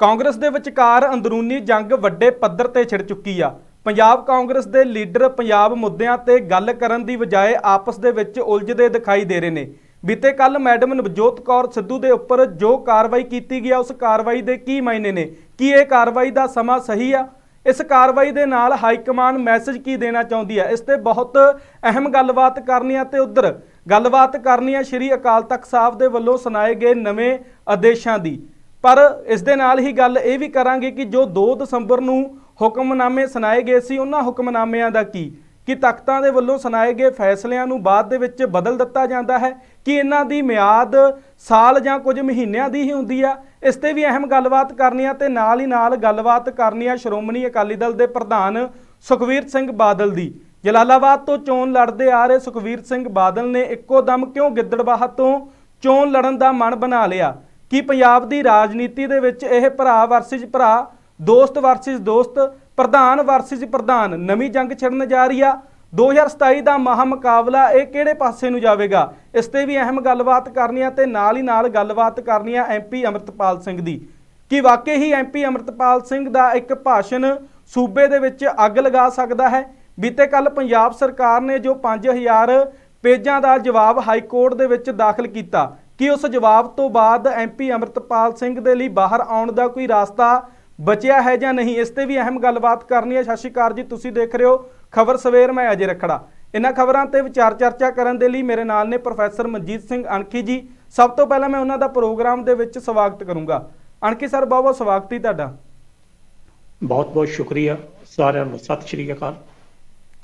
ਕਾਂਗਰਸ ਦੇ ਵਿਚਕਾਰ ਅੰਦਰੂਨੀ ਜੰਗ ਵੱਡੇ ਪੱਧਰ ਤੇ ਛਿੜ ਚੁੱਕੀ ਆ। ਪੰਜਾਬ ਕਾਂਗਰਸ ਦੇ ਲੀਡਰ ਪੰਜਾਬ ਮੁੱਦਿਆਂ ਤੇ ਗੱਲ ਕਰਨ ਦੀ ਬਜਾਏ ਆਪਸ ਦੇ ਵਿੱਚ ਉਲਝਦੇ ਦਿਖਾਈ ਦੇ ਰਹੇ ਨੇ। ਬੀਤੇ ਕੱਲ ਮੈਡਮ ਨਵਜੋਤ ਕੌਰ ਸਿੱਧੂ ਦੇ ਉੱਪਰ ਜੋ ਕਾਰਵਾਈ ਕੀਤੀ ਗਈ ਆ, ਉਸ ਕਾਰਵਾਈ ਦੇ ਕੀ ਮਾਇਨੇ ਨੇ? ਕੀ ਇਹ ਕਾਰਵਾਈ ਦਾ ਸਮਾਂ ਸਹੀ ਆ? ਇਸ ਕਾਰਵਾਈ ਦੇ ਨਾਲ ਹਾਈ ਕਮਾਂਡ ਮੈਸੇਜ ਕੀ ਦੇਣਾ ਚਾਹੁੰਦੀ ਹੈ ਇਸ ਤੇ ਬਹੁਤ ਅਹਿਮ ਗੱਲਬਾਤ ਕਰਨੀ ਆ ਤੇ ਉਧਰ ਗੱਲਬਾਤ ਕਰਨੀ ਆ ਸ਼੍ਰੀ ਅਕਾਲ ਤਖਤ ਸਾਹਿਬ ਦੇ ਵੱਲੋਂ ਸੁਣਾਏ ਗਏ ਨਵੇਂ ਆਦੇਸ਼ਾਂ ਦੀ। ਪਰ ਇਸ ਦੇ ਨਾਲ ਹੀ ਗੱਲ ਇਹ ਵੀ ਕਰਾਂਗੇ ਕਿ ਜੋ 2 ਦਸੰਬਰ ਨੂੰ ਹੁਕਮਨਾਮੇ ਸੁਣਾਏ ਗਏ ਸੀ, ਉਹਨਾਂ ਹੁਕਮਨਾਮਿਆਂ ਦਾ ਕੀ? ਕਿ ਤਖਤਾਂ ਦੇ ਵੱਲੋਂ ਸੁਣਾਏ ਗਏ ਫੈਸਲਿਆਂ ਨੂੰ ਬਾਅਦ ਦੇ ਵਿੱਚ ਬਦਲ ਦਿੱਤਾ ਜਾਂਦਾ ਹੈ? ਕਿ ਇਹਨਾਂ ਦੀ ਮਿਆਦ ਸਾਲ ਜਾਂ ਕੁਝ ਮਹੀਨਿਆਂ ਦੀ ਹੀ ਹੁੰਦੀ ਆ? ਇਸ ਤੇ ਵੀ ਅਹਿਮ ਗੱਲਬਾਤ ਕਰਨੀ ਆ ਤੇ ਨਾਲ ਹੀ ਨਾਲ ਗੱਲਬਾਤ ਕਰਨੀ ਆ ਸ਼੍ਰੋਮਣੀ ਅਕਾਲੀ ਦਲ ਦੇ ਪ੍ਰਧਾਨ ਸੁਖਵੀਰ ਸਿੰਘ ਬਾਦਲ ਦੀ। ਜਲਾਲਾਬਾਦ ਤੋਂ ਚੋਣ ਲੜਦੇ ਆ ਰਹੇ ਸੁਖਵੀਰ ਸਿੰਘ ਬਾਦਲ ਨੇ ਇੱਕੋ ਦਮ ਕਿਉਂ ਗਿੱਦੜਬਾਹਾ ਤੋਂ ਚੋਣ ਲੜਨ ਦਾ ਮਨ ਬਣਾ ਲਿਆ? ਕਿ ਪੰਜਾਬ ਦੀ ਰਾਜਨੀਤੀ ਦੇ ਵਿੱਚ ਇਹ ਭਰਾ ਵਰਸਿਸ ਭਰਾ, ਦੋਸਤ ਵਰਸਿਸ ਦੋਸਤ, ਪ੍ਰਧਾਨ ਵਰਸਿਸ ਪ੍ਰਧਾਨ ਨਵੀਂ ਜੰਗ ਛਿੜਨ ਜਾ ਰਹੀ ਆ। 2027 ਦਾ ਮਹਾ ਮੁਕਾਬਲਾ ਇਹ ਕਿਹੜੇ ਪਾਸੇ ਨੂੰ ਜਾਵੇਗਾ? ਇਸ ਤੇ ਵੀ ਅਹਿਮ ਗੱਲਬਾਤ ਕਰਨੀ ਆ ਤੇ ਨਾਲ ਹੀ ਨਾਲ ਗੱਲਬਾਤ ਕਰਨੀ ਆ ਐਮਪੀ ਅਮਰਤਪਾਲ ਸਿੰਘ ਦੀ। ਕਿ ਵਾਕਈ ਹੀ ਐਮਪੀ ਅਮਰਤਪਾਲ ਸਿੰਘ ਦਾ ਇੱਕ ਭਾਸ਼ਣ ਸੂਬੇ ਦੇ ਵਿੱਚ ਅੱਗ ਲਗਾ ਸਕਦਾ ਹੈ? ਬੀਤੇ ਕੱਲ ਪੰਜਾਬ ਸਰਕਾਰ ਨੇ ਜੋ 5000 ਪੇਜਾਂ ਦਾ ਜਵਾਬ ਹਾਈ ਕੋਰਟ ਦੇ ਵਿੱਚ ਦਾਖਲ ਕੀਤਾ ਕਿ ਉਸ ਜਵਾਬ ਤੋਂ ਬਾਅਦ ਐਮਪੀ ਅਮਰਤਪਾਲ ਸਿੰਘ ਦੇ ਲਈ ਬਾਹਰ ਆਉਣ ਦਾ ਕੋਈ ਰਾਸਤਾ ਬਚਿਆ ਹੈ ਜਾਂ ਨਹੀਂ? ਇਸ ਤੇ ਵੀ ਅਹਿਮ ਗੱਲਬਾਤ ਕਰਨੀ ਹੈ। ਸਤਿ ਸ਼੍ਰੀ ਅਕਾਲ ਜੀ, ਤੁਸੀਂ ਦੇਖ ਰਹੇ ਹੋ ਖਬਰ ਸਵੇਰ, ਮੈਂ ਅਜੇ ਰਖੜਾ। ਇਹਨਾਂ ਖਬਰਾਂ ਤੇ ਵਿਚਾਰ ਚਰਚਾ ਕਰਨ ਦੇ ਲਈ ਮੇਰੇ ਨਾਲ ਨੇ ਪ੍ਰੋਫੈਸਰ ਮਨਜੀਤ ਸਿੰਘ ਅਣਖੀ ਜੀ। ਸਭ ਤੋਂ ਪਹਿਲਾਂ ਮੈਂ ਉਹਨਾਂ ਦਾ ਪ੍ਰੋਗਰਾਮ ਦੇ ਵਿੱਚ ਸਵਾਗਤ ਕਰੂੰਗਾ। ਅਣਖੀ ਸਰ, ਬਹੁਤ ਬਹੁਤ ਸਵਾਗਤ ਹੀ ਤੁਹਾਡਾ। ਬਹੁਤ ਬਹੁਤ ਸ਼ੁਕਰੀਆ ਸਾਰਿਆਂ ਨੂੰ ਸਤਿ ਸ਼੍ਰੀ ਅਕਾਲ।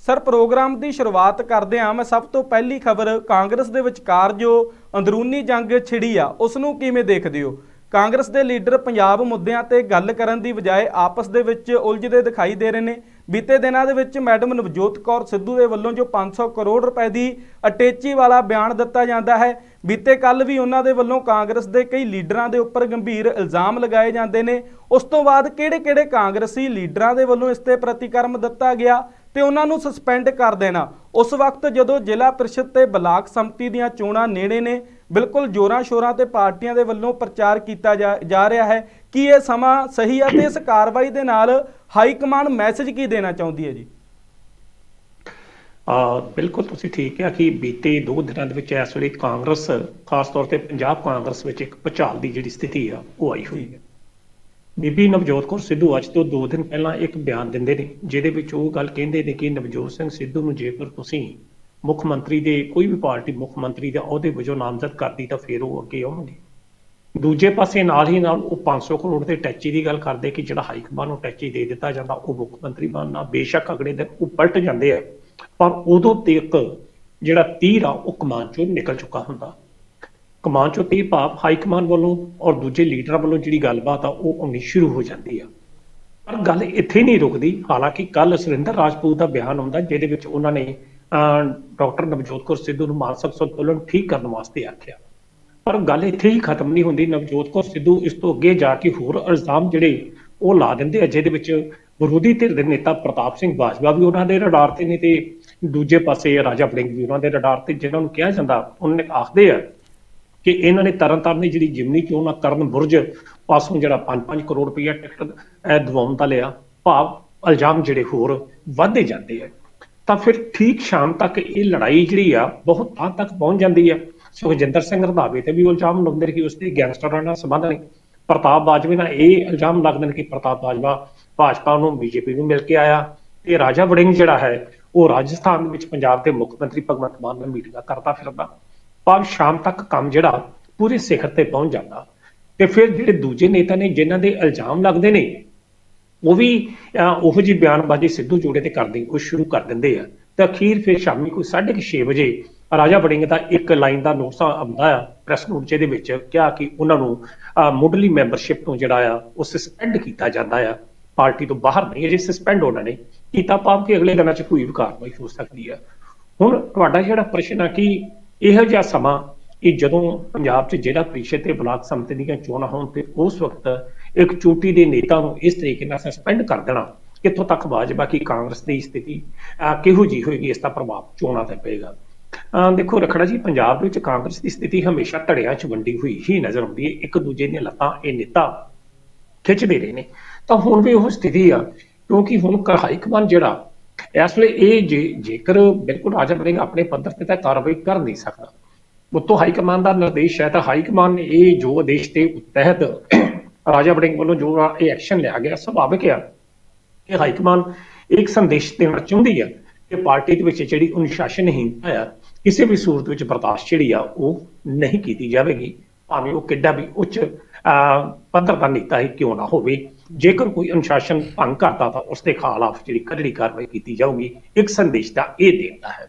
ਸਰ, ਪ੍ਰੋਗਰਾਮ ਦੀ ਸ਼ੁਰੂਆਤ ਕਰਦੇ ਹਾਂ। ਮੈਂ ਸਭ ਤੋਂ ਪਹਿਲੀ ਖਬਰ, ਕਾਂਗਰਸ ਦੇ ਵਿਚਕਾਰ ਜੋ ਅੰਦਰੂਨੀ ਜੰਗ ਛਿੜੀ ਆ ਉਸ ਨੂੰ ਕਿਵੇਂ ਦੇਖਦੇ ਹੋ? ਕਾਂਗਰਸ ਦੇ ਲੀਡਰ ਪੰਜਾਬ ਮੁੱਦਿਆਂ ਤੇ ਗੱਲ ਕਰਨ ਦੀ ਬਜਾਏ ਆਪਸ ਦੇ ਵਿੱਚ ਉਲਝਦੇ ਦਿਖਾਈ ਦੇ ਰਹੇ ਨੇ। ਬੀਤੇ ਦਿਨਾਂ ਦੇ ਵਿੱਚ ਮੈਡਮ ਨਵਜੋਤ ਕੌਰ ਸਿੱਧੂ ਦੇ ਵੱਲੋਂ ਜੋ 500 ਕਰੋੜ ਰੁਪਏ ਦੀ ਅਟੇਚੀ ਵਾਲਾ ਬਿਆਨ ਦਿੱਤਾ ਜਾਂਦਾ ਹੈ, ਬੀਤੇ ਕੱਲ ਵੀ ਉਹਨਾਂ ਦੇ ਵੱਲੋਂ ਕਾਂਗਰਸ ਦੇ ਕਈ ਲੀਡਰਾਂ ਦੇ ਉੱਪਰ ਗੰਭੀਰ ਇਲਜ਼ਾਮ ਲਗਾਏ ਜਾਂਦੇ ਨੇ। ਉਸ ਤੋਂ ਬਾਅਦ ਕਿਹੜੇ-ਕਿਹੜੇ ਕਾਂਗਰਸੀ ਲੀਡਰਾਂ ਦੇ ਵੱਲੋਂ ਇਸ ਤੇ ਪ੍ਰਤੀਕਰਮ ਦਿੱਤਾ ਗਿਆ? ਤੇ ਉਹਨਾਂ ਨੂੰ ਸਸਪੈਂਡ ਕਰ ਦੇਣਾ। ਉਸ ਵਕਤ ਜਦੋਂ ਜ਼ਿਲ੍ਹਾ ਪ੍ਰੀਸ਼ਦ ਤੇ ਬਲਾਕ ਸੰਮਤੀ ਦੀਆਂ ਚੋਣਾਂ ਨੇੜੇ ਨੇ ਬਿਲਕੁਲ ਜੋਰਾਂ ਸ਼ੋਰਾਂ ਤੇ ਪਾਰਟੀਆਂ ਦੇ ਵੱਲੋਂ ਪ੍ਰਚਾਰ ਕੀਤਾ ਜਾ ਰਿਹਾ ਹੈ ਕਿ ਇਹ ਸਮਾਂ ਸਹੀ ਹੈ ਤੇ ਇਸ ਕਾਰਵਾਈ ਦੇ ਨਾਲ ਹਾਈ ਕਮਾਂਡ ਮੈਸੇਜ ਕੀ ਦੇਣਾ ਚਾਹੁੰਦੀ ਹੈ ਜੀ? ਆ ਬਿਲਕੁਲ ਤੁਸੀਂ ਠੀਕ ਹੈ ਕਿ ਬੀਤੇ ਦੋ ਦਿਨਾਂ ਦੇ ਵਿੱਚ ਇਸ ਵੇਲੇ ਕਾਂਗਰਸ ਖਾਸ ਤੌਰ ਤੇ ਪੰਜਾਬ ਕਾਂਗਰਸ ਵਿੱਚ ਇੱਕ ਭੁਚਾਲ ਦੀ ਜਿਹੜੀ ਸਥਿਤੀ ਆ ਉਹ ਆਈ ਹੋਈ ਹੈ। ਬੀਬੀ ਨਵਜੋਤ ਕੌਰ ਸਿੱਧੂ ਅੱਜ ਤੋਂ 2 ਦਿਨ ਪਹਿਲਾਂ ਇੱਕ ਬਿਆਨ ਦਿੰਦੇ ਨੇ, ਜਿਹਦੇ ਵਿੱਚ ਉਹ ਗੱਲ ਕਹਿੰਦੇ ਨੇ ਕਿ ਨਵਜੋਤ ਸਿੰਘ ਸਿੱਧੂ ਨੂੰ ਜੇਕਰ ਤੁਸੀਂ ਮੁੱਖ ਮੰਤਰੀ ਦੇ, ਕੋਈ ਵੀ ਪਾਰਟੀ ਮੁੱਖ ਮੰਤਰੀ ਦੇ ਅਹੁਦੇ ਵਜੋਂ ਨਾਮਜ਼ਦ ਕਰਦੀ ਤਾਂ ਫਿਰ ਉਹ ਅੱਗੇ ਆਉਣਗੇ। ਦੂਜੇ ਪਾਸੇ ਨਾਲ ਹੀ ਨਾਲ ਉਹ 500 ਕਰੋੜ ਦੇ ਟੈਚੀ ਦੀ ਗੱਲ ਕਰਦੇ ਕਿ ਜਿਹੜਾ ਹਾਈ ਕਮਾਂਡ ਨੂੰ ਟੈਚੀ ਦੇ ਦਿੱਤਾ ਜਾਂਦਾ, ਉਹ ਮੁੱਖ ਮੰਤਰੀ ਬਣਨਾ ਬੇਸ਼ੱਕ ਅਗਲੇ ਦਿਨ ਉਹ ਪਲਟ ਜਾਂਦੇ ਆ। ਪਰ ਉਦੋਂ ਤੱਕ ਜਿਹੜਾ ਤੀਰ ਆ, ਉਹ ਕਮਾਨ ਚੋਂ ਨਿਕਲ ਚੁੱਕਾ ਹੁੰਦਾ। ਕਮਾਨ ਚੋਂ ਤੀਰ ਭਾਵ ਹਾਈ ਕਮਾਨ ਵੱਲੋਂ ਔਰ ਦੂਜੇ ਲੀਡਰਾਂ ਵੱਲੋਂ ਜਿਹੜੀ ਗੱਲਬਾਤ ਆ, ਉਹ ਆਉਣੀ ਸ਼ੁਰੂ ਹੋ ਜਾਂਦੀ ਆ। ਪਰ ਗੱਲ ਇੱਥੇ ਨਹੀਂ ਰੁਕਦੀ। ਹਾਲਾਂਕਿ ਕੱਲ ਸੁਰਿੰਦਰ ਰਾਜਪੂਤ ਦਾ ਬਿਆਨ ਆਉਂਦਾ, ਜਿਹਦੇ ਵਿੱਚ ਉਹਨਾਂ ਨੇ ਡਾਕਟਰ ਨਵਜੋਤ ਕੌਰ ਸਿੱਧੂ ਨੂੰ ਮਾਨਸਿਕ ਸੰਤੁਲਨ ਠੀਕ ਕਰਨ ਵਾਸਤੇ ਆਖਿਆ। ਪਰ ਗੱਲ ਇੱਥੇ ਹੀ ਖਤਮ ਨਹੀਂ ਹੁੰਦੀ। ਨਵਜੋਤ ਕੌਰ ਸਿੱਧੂ ਇਸ ਤੋਂ ਅੱਗੇ ਜਾ ਕੇ ਹੋਰ ਇਲਜ਼ਾਮ ਜਿਹੜੇ ਉਹ ਲਾ ਦਿੰਦੇ ਆ, ਜਿਹਦੇ ਵਿੱਚ ਵਿਰੋਧੀ ਧਿਰ ਦੇ ਨੇਤਾ ਪ੍ਰਤਾਪ ਸਿੰਘ ਬਾਜਵਾ ਵੀ ਉਹਨਾਂ ਦੇ ਰਡਾਰ ਤੇ ਨੇ ਤੇ ਦੂਜੇ ਪਾਸੇ ਰਾਜਾ ਬਲਿੰਗ ਵੀ ਉਹਨਾਂ ਦੇ ਰਡਾਰ ਤੇ ਜਿਹਨਾਂ ਨੂੰ ਕਿਹਾ ਜਾਂਦਾ, ਉਹਨਾਂ ਨੇ ਆਖਦੇ ਆ ਕਿ ਇਹਨਾਂ ਨੇ ਤਰਨਤਾਰਨ ਦੀ ਜਿਹੜੀ ਜਿਮਨੀ ਚੋਣ ਆ ਕਰਨ ਬੁਰਜ ਪਾਸੋਂ ਜਿਹੜਾ 5-5 ਕਰੋੜ ਰੁਪਈਆ ਟਿਕਟ ਇਹ ਦਿਵਾਉਣ ਦਾ ਲਿਆ। ਭਾਵ ਇਲਜ਼ਾਮ ਜਿਹੜੇ ਹੋਰ ਵੱਧਦੇ ਜਾਂਦੇ ਆ। ਤਾਂ ਫਿਰ ਠੀਕ ਸ਼ਾਮ ਤੱਕ ਇਹ ਲੜਾਈ ਜਿਹੜੀ ਆ, ਬਹੁਤ ਥਾਂ ਤੱਕ ਪਹੁੰਚ ਜਾਂਦੀ ਆ। ਸੁਖਜਿੰਦਰ ਸਿੰਘ ਰੰਧਾਵੇ ਤੇ ਵੀ ਉਹ ਇਲਜ਼ਾਮ ਲਾਉਂਦੇ ਨੇ ਕਿ ਉਸ ਦੇ ਗੈਂਗਸਟਰਾਂ ਨਾਲ ਸੰਬੰਧ ਨੇ ਪ੍ਰਤਾਪ ਬਾਜਵੇ ਨਾਲ ਇਹ ਇਲਜ਼ਾਮ ਲੱਗਦੇ ਨੇ ਕਿ ਪ੍ਰਤਾਪ ਬਾਜਵਾ ਭਾਜਪਾ ਨੂੰ ਬੀਜੇਪੀ ਨੂੰ ਮਿਲ ਕੇ ਆਇਆ ਤੇ ਰਾਜਾ ਵੜਿੰਗ ਜਿਹੜਾ ਹੈ, ਉਹ ਰਾਜਸਥਾਨ ਵਿੱਚ ਪੰਜਾਬ ਦੇ ਮੁੱਖ ਮੰਤਰੀ ਭਗਵੰਤ ਮਾਨ ਨਾਲ ਮੀਟਿੰਗਾਂ ਕਰਦਾ ਫਿਰਦਾ। ਪਰ ਸ਼ਾਮ ਤੱਕ ਕੰਮ ਜਿਹੜਾ ਪੂਰੇ ਸਿਖਰ ਤੇ ਪਹੁੰਚ ਜਾਂਦਾ। ਤੇ ਫਿਰ ਜਿਹੜੇ ਦੂਜੇ ਨੇਤਾ ਨੇ ਜਿਨ੍ਹਾਂ ਦੇ ਇਲਜ਼ਾਮ ਲੱਗਦੇ ਨੇ ਉਹ ਵੀ ਅਹ, ਉਹੋ ਜਿਹੀ ਬਿਆਨਬਾਜ਼ੀ ਸਿੱਧੂ ਜੋੜੇ ਤੇ ਕਰਦੇ ਉਹ ਸ਼ੁਰੂ ਕਰ ਦਿੰਦੇ ਆ। ਤੇ ਅਖੀਰ ਫਿਰ ਸ਼ਾਮੀ ਕੋਈ 6:30 ਵਜੇ ਰਾਜਾ ਵੜਿੰਗ ਦਾ ਇੱਕ ਲਾਈਨ ਦਾ ਨੋਟਿਸ ਆਉਂਦਾ ਆ ਪ੍ਰੈਸ ਨੋਟ ਜਿਹਦੇ ਵਿੱਚ ਕਿਹਾ ਕਿ ਉਹਨਾਂ ਨੂੰ ਅਹ, ਮੁੱਢਲੀ ਮੈਂਬਰਸ਼ਿਪ ਤੋਂ ਜਿਹੜਾ ਆ ਉਹ ਸਸਪੈਂਡ ਕੀਤਾ ਜਾਂਦਾ ਆ। ਪਾਰਟੀ ਤੋਂ ਬਾਹਰ ਨਹੀਂ ਅਜੇ ਸਸਪੈਂਡ ਉਹਨਾਂ ਨੇ ਕੀਤਾ। ਭਾਵ ਕਿ ਅਗਲੇ ਦਿਨਾਂ 'ਚ ਕੋਈ ਵੀ ਕਾਰਵਾਈ ਹੋ ਸਕਦੀ ਆ। ਹੁਣ ਤੁਹਾਡਾ ਜਿਹੜਾ ਪ੍ਰਸ਼ਨ ਆ ਕਿ ਇਹੋ ਜਿਹਾ ਸਮਾਂ ਇਹ ਜਦੋਂ ਪੰਜਾਬ 'ਚ ਜ਼ਿਲ੍ਹਾ ਪ੍ਰੀਸ਼ਦ ਤੇ ਬਲਾਕ ਸੰਮਤੀ ਦੀਆਂ ਚੋਣਾਂ ਹੋਣ ਤੇ ਉਸ ਵਕਤ ਇੱਕ ਚੋਟੀ ਦੇ ਨੇਤਾ ਨੂੰ ਇਸ ਤਰੀਕੇ ਨਾਲ ਸਸਪੈਂਡ ਕਰ ਦੇਣਾ ਕਿੱਥੋਂ ਤੱਕ ਵਾਜਬਾ ਕਿ ਕਾਂਗਰਸ ਦੀ ਸਥਿਤੀ ਕਿਹੋ ਜੀ ਹੋਏਗੀ ਇਸ ਦਾ ਪ੍ਰਭਾਵ ਚੋਣਾਂ ਤੇ ਪਏਗਾ। ਅਹ, ਦੇਖੋ ਰਖੜਾ ਜੀ ਪੰਜਾਬ ਵਿੱਚ ਕਾਂਗਰਸ ਦੀ ਸਥਿਤੀ ਹਮੇਸ਼ਾ ਧੜਿਆਂ 'ਚ ਵੰਡੀ ਹੋਈ ਹੀ ਨਜ਼ਰ ਆਉਂਦੀ ਹੈ। ਇੱਕ ਦੂਜੇ ਦੀਆਂ ਲੱਤਾਂ ਇਹ ਨੇਤਾ ਖਿੱਚਦੇ ਰਹੇ ਨੇ। ਤਾਂ ਹੁਣ ਵੀ ਉਹ ਸਥਿਤੀ ਆ ਕਿਉਂਕਿ ਹੁਣ ਹਾਈ ਕਮਾਨ ਜਿਹੜਾ ਇਸ ਵੇਲੇ ਇਹ ਜੇ, ਜੇਕਰ ਬਿਲਕੁਲ ਰਾਜਾ ਵੜਿੰਗ ਆਪਣੇ ਪੱਧਰ ਤੇ ਤਾਂ ਕਾਰਵਾਈ ਕਰ ਨਹੀਂ ਸਕਦਾ। ਉੱਤੋਂ ਹਾਈ ਕਮਾਂਡ ਦਾ ਨਿਰਦੇਸ਼ ਹੈ ਤਾਂ ਹਾਈ ਕਮਾਂਡ ਨੇ ਇਹ ਜੋ ਆਦੇਸ਼ ਦੇ ਤਹਿਤ ਰਾਜਾ ਵੜਿੰਗ ਵੱਲੋਂ ਜੋ ਇਹ ਐਕਸ਼ਨ ਲਿਆ ਗਿਆ, ਸੁਭਾਵਿਕ ਆ ਕਿ ਹਾਈ ਕਮਾਂਡ ਇੱਕ ਸੰਦੇਸ਼ ਦੇਣਾ ਚਾਹੁੰਦੀ ਹੈ ਕਿ ਪਾਰਟੀ ਦੇ ਵਿੱਚ ਜਿਹੜੀ ਅਨੁਸ਼ਾਸਨਹੀਨਤਾ ਆ, ਕਿਸੇ ਵੀ ਸੂਰਤ ਵਿੱਚ ਬਰਦਾਸ਼ਤ ਜਿਹੜੀ ਆ, ਉਹ ਨਹੀਂ ਕੀਤੀ ਜਾਵੇਗੀ। ਭਾਵੇਂ ਉਹ ਕਿੱਡਾ ਵੀ ਉੱਚ ਪੱਧਰ ਦਾ ਨੇਤਾ ਹੀ ਕਿਉਂ ਨਾ ਹੋਵੇ। ਜੇਕਰ ਕੋਈ ਅਨੁਸ਼ਾਸਨ ਭੰਗ ਕਰਦਾ ਤਾਂ ਉਸ ਦੇ ਖਿਲਾਫ ਜਿਹੜੀ ਕਰੜੀ ਕਾਰਵਾਈ ਕੀਤੀ ਜਾਊਗੀ, ਇੱਕ ਸੰਦੇਸ਼ ਦਾ ਇਹ ਦੇਣਾ ਹੈ।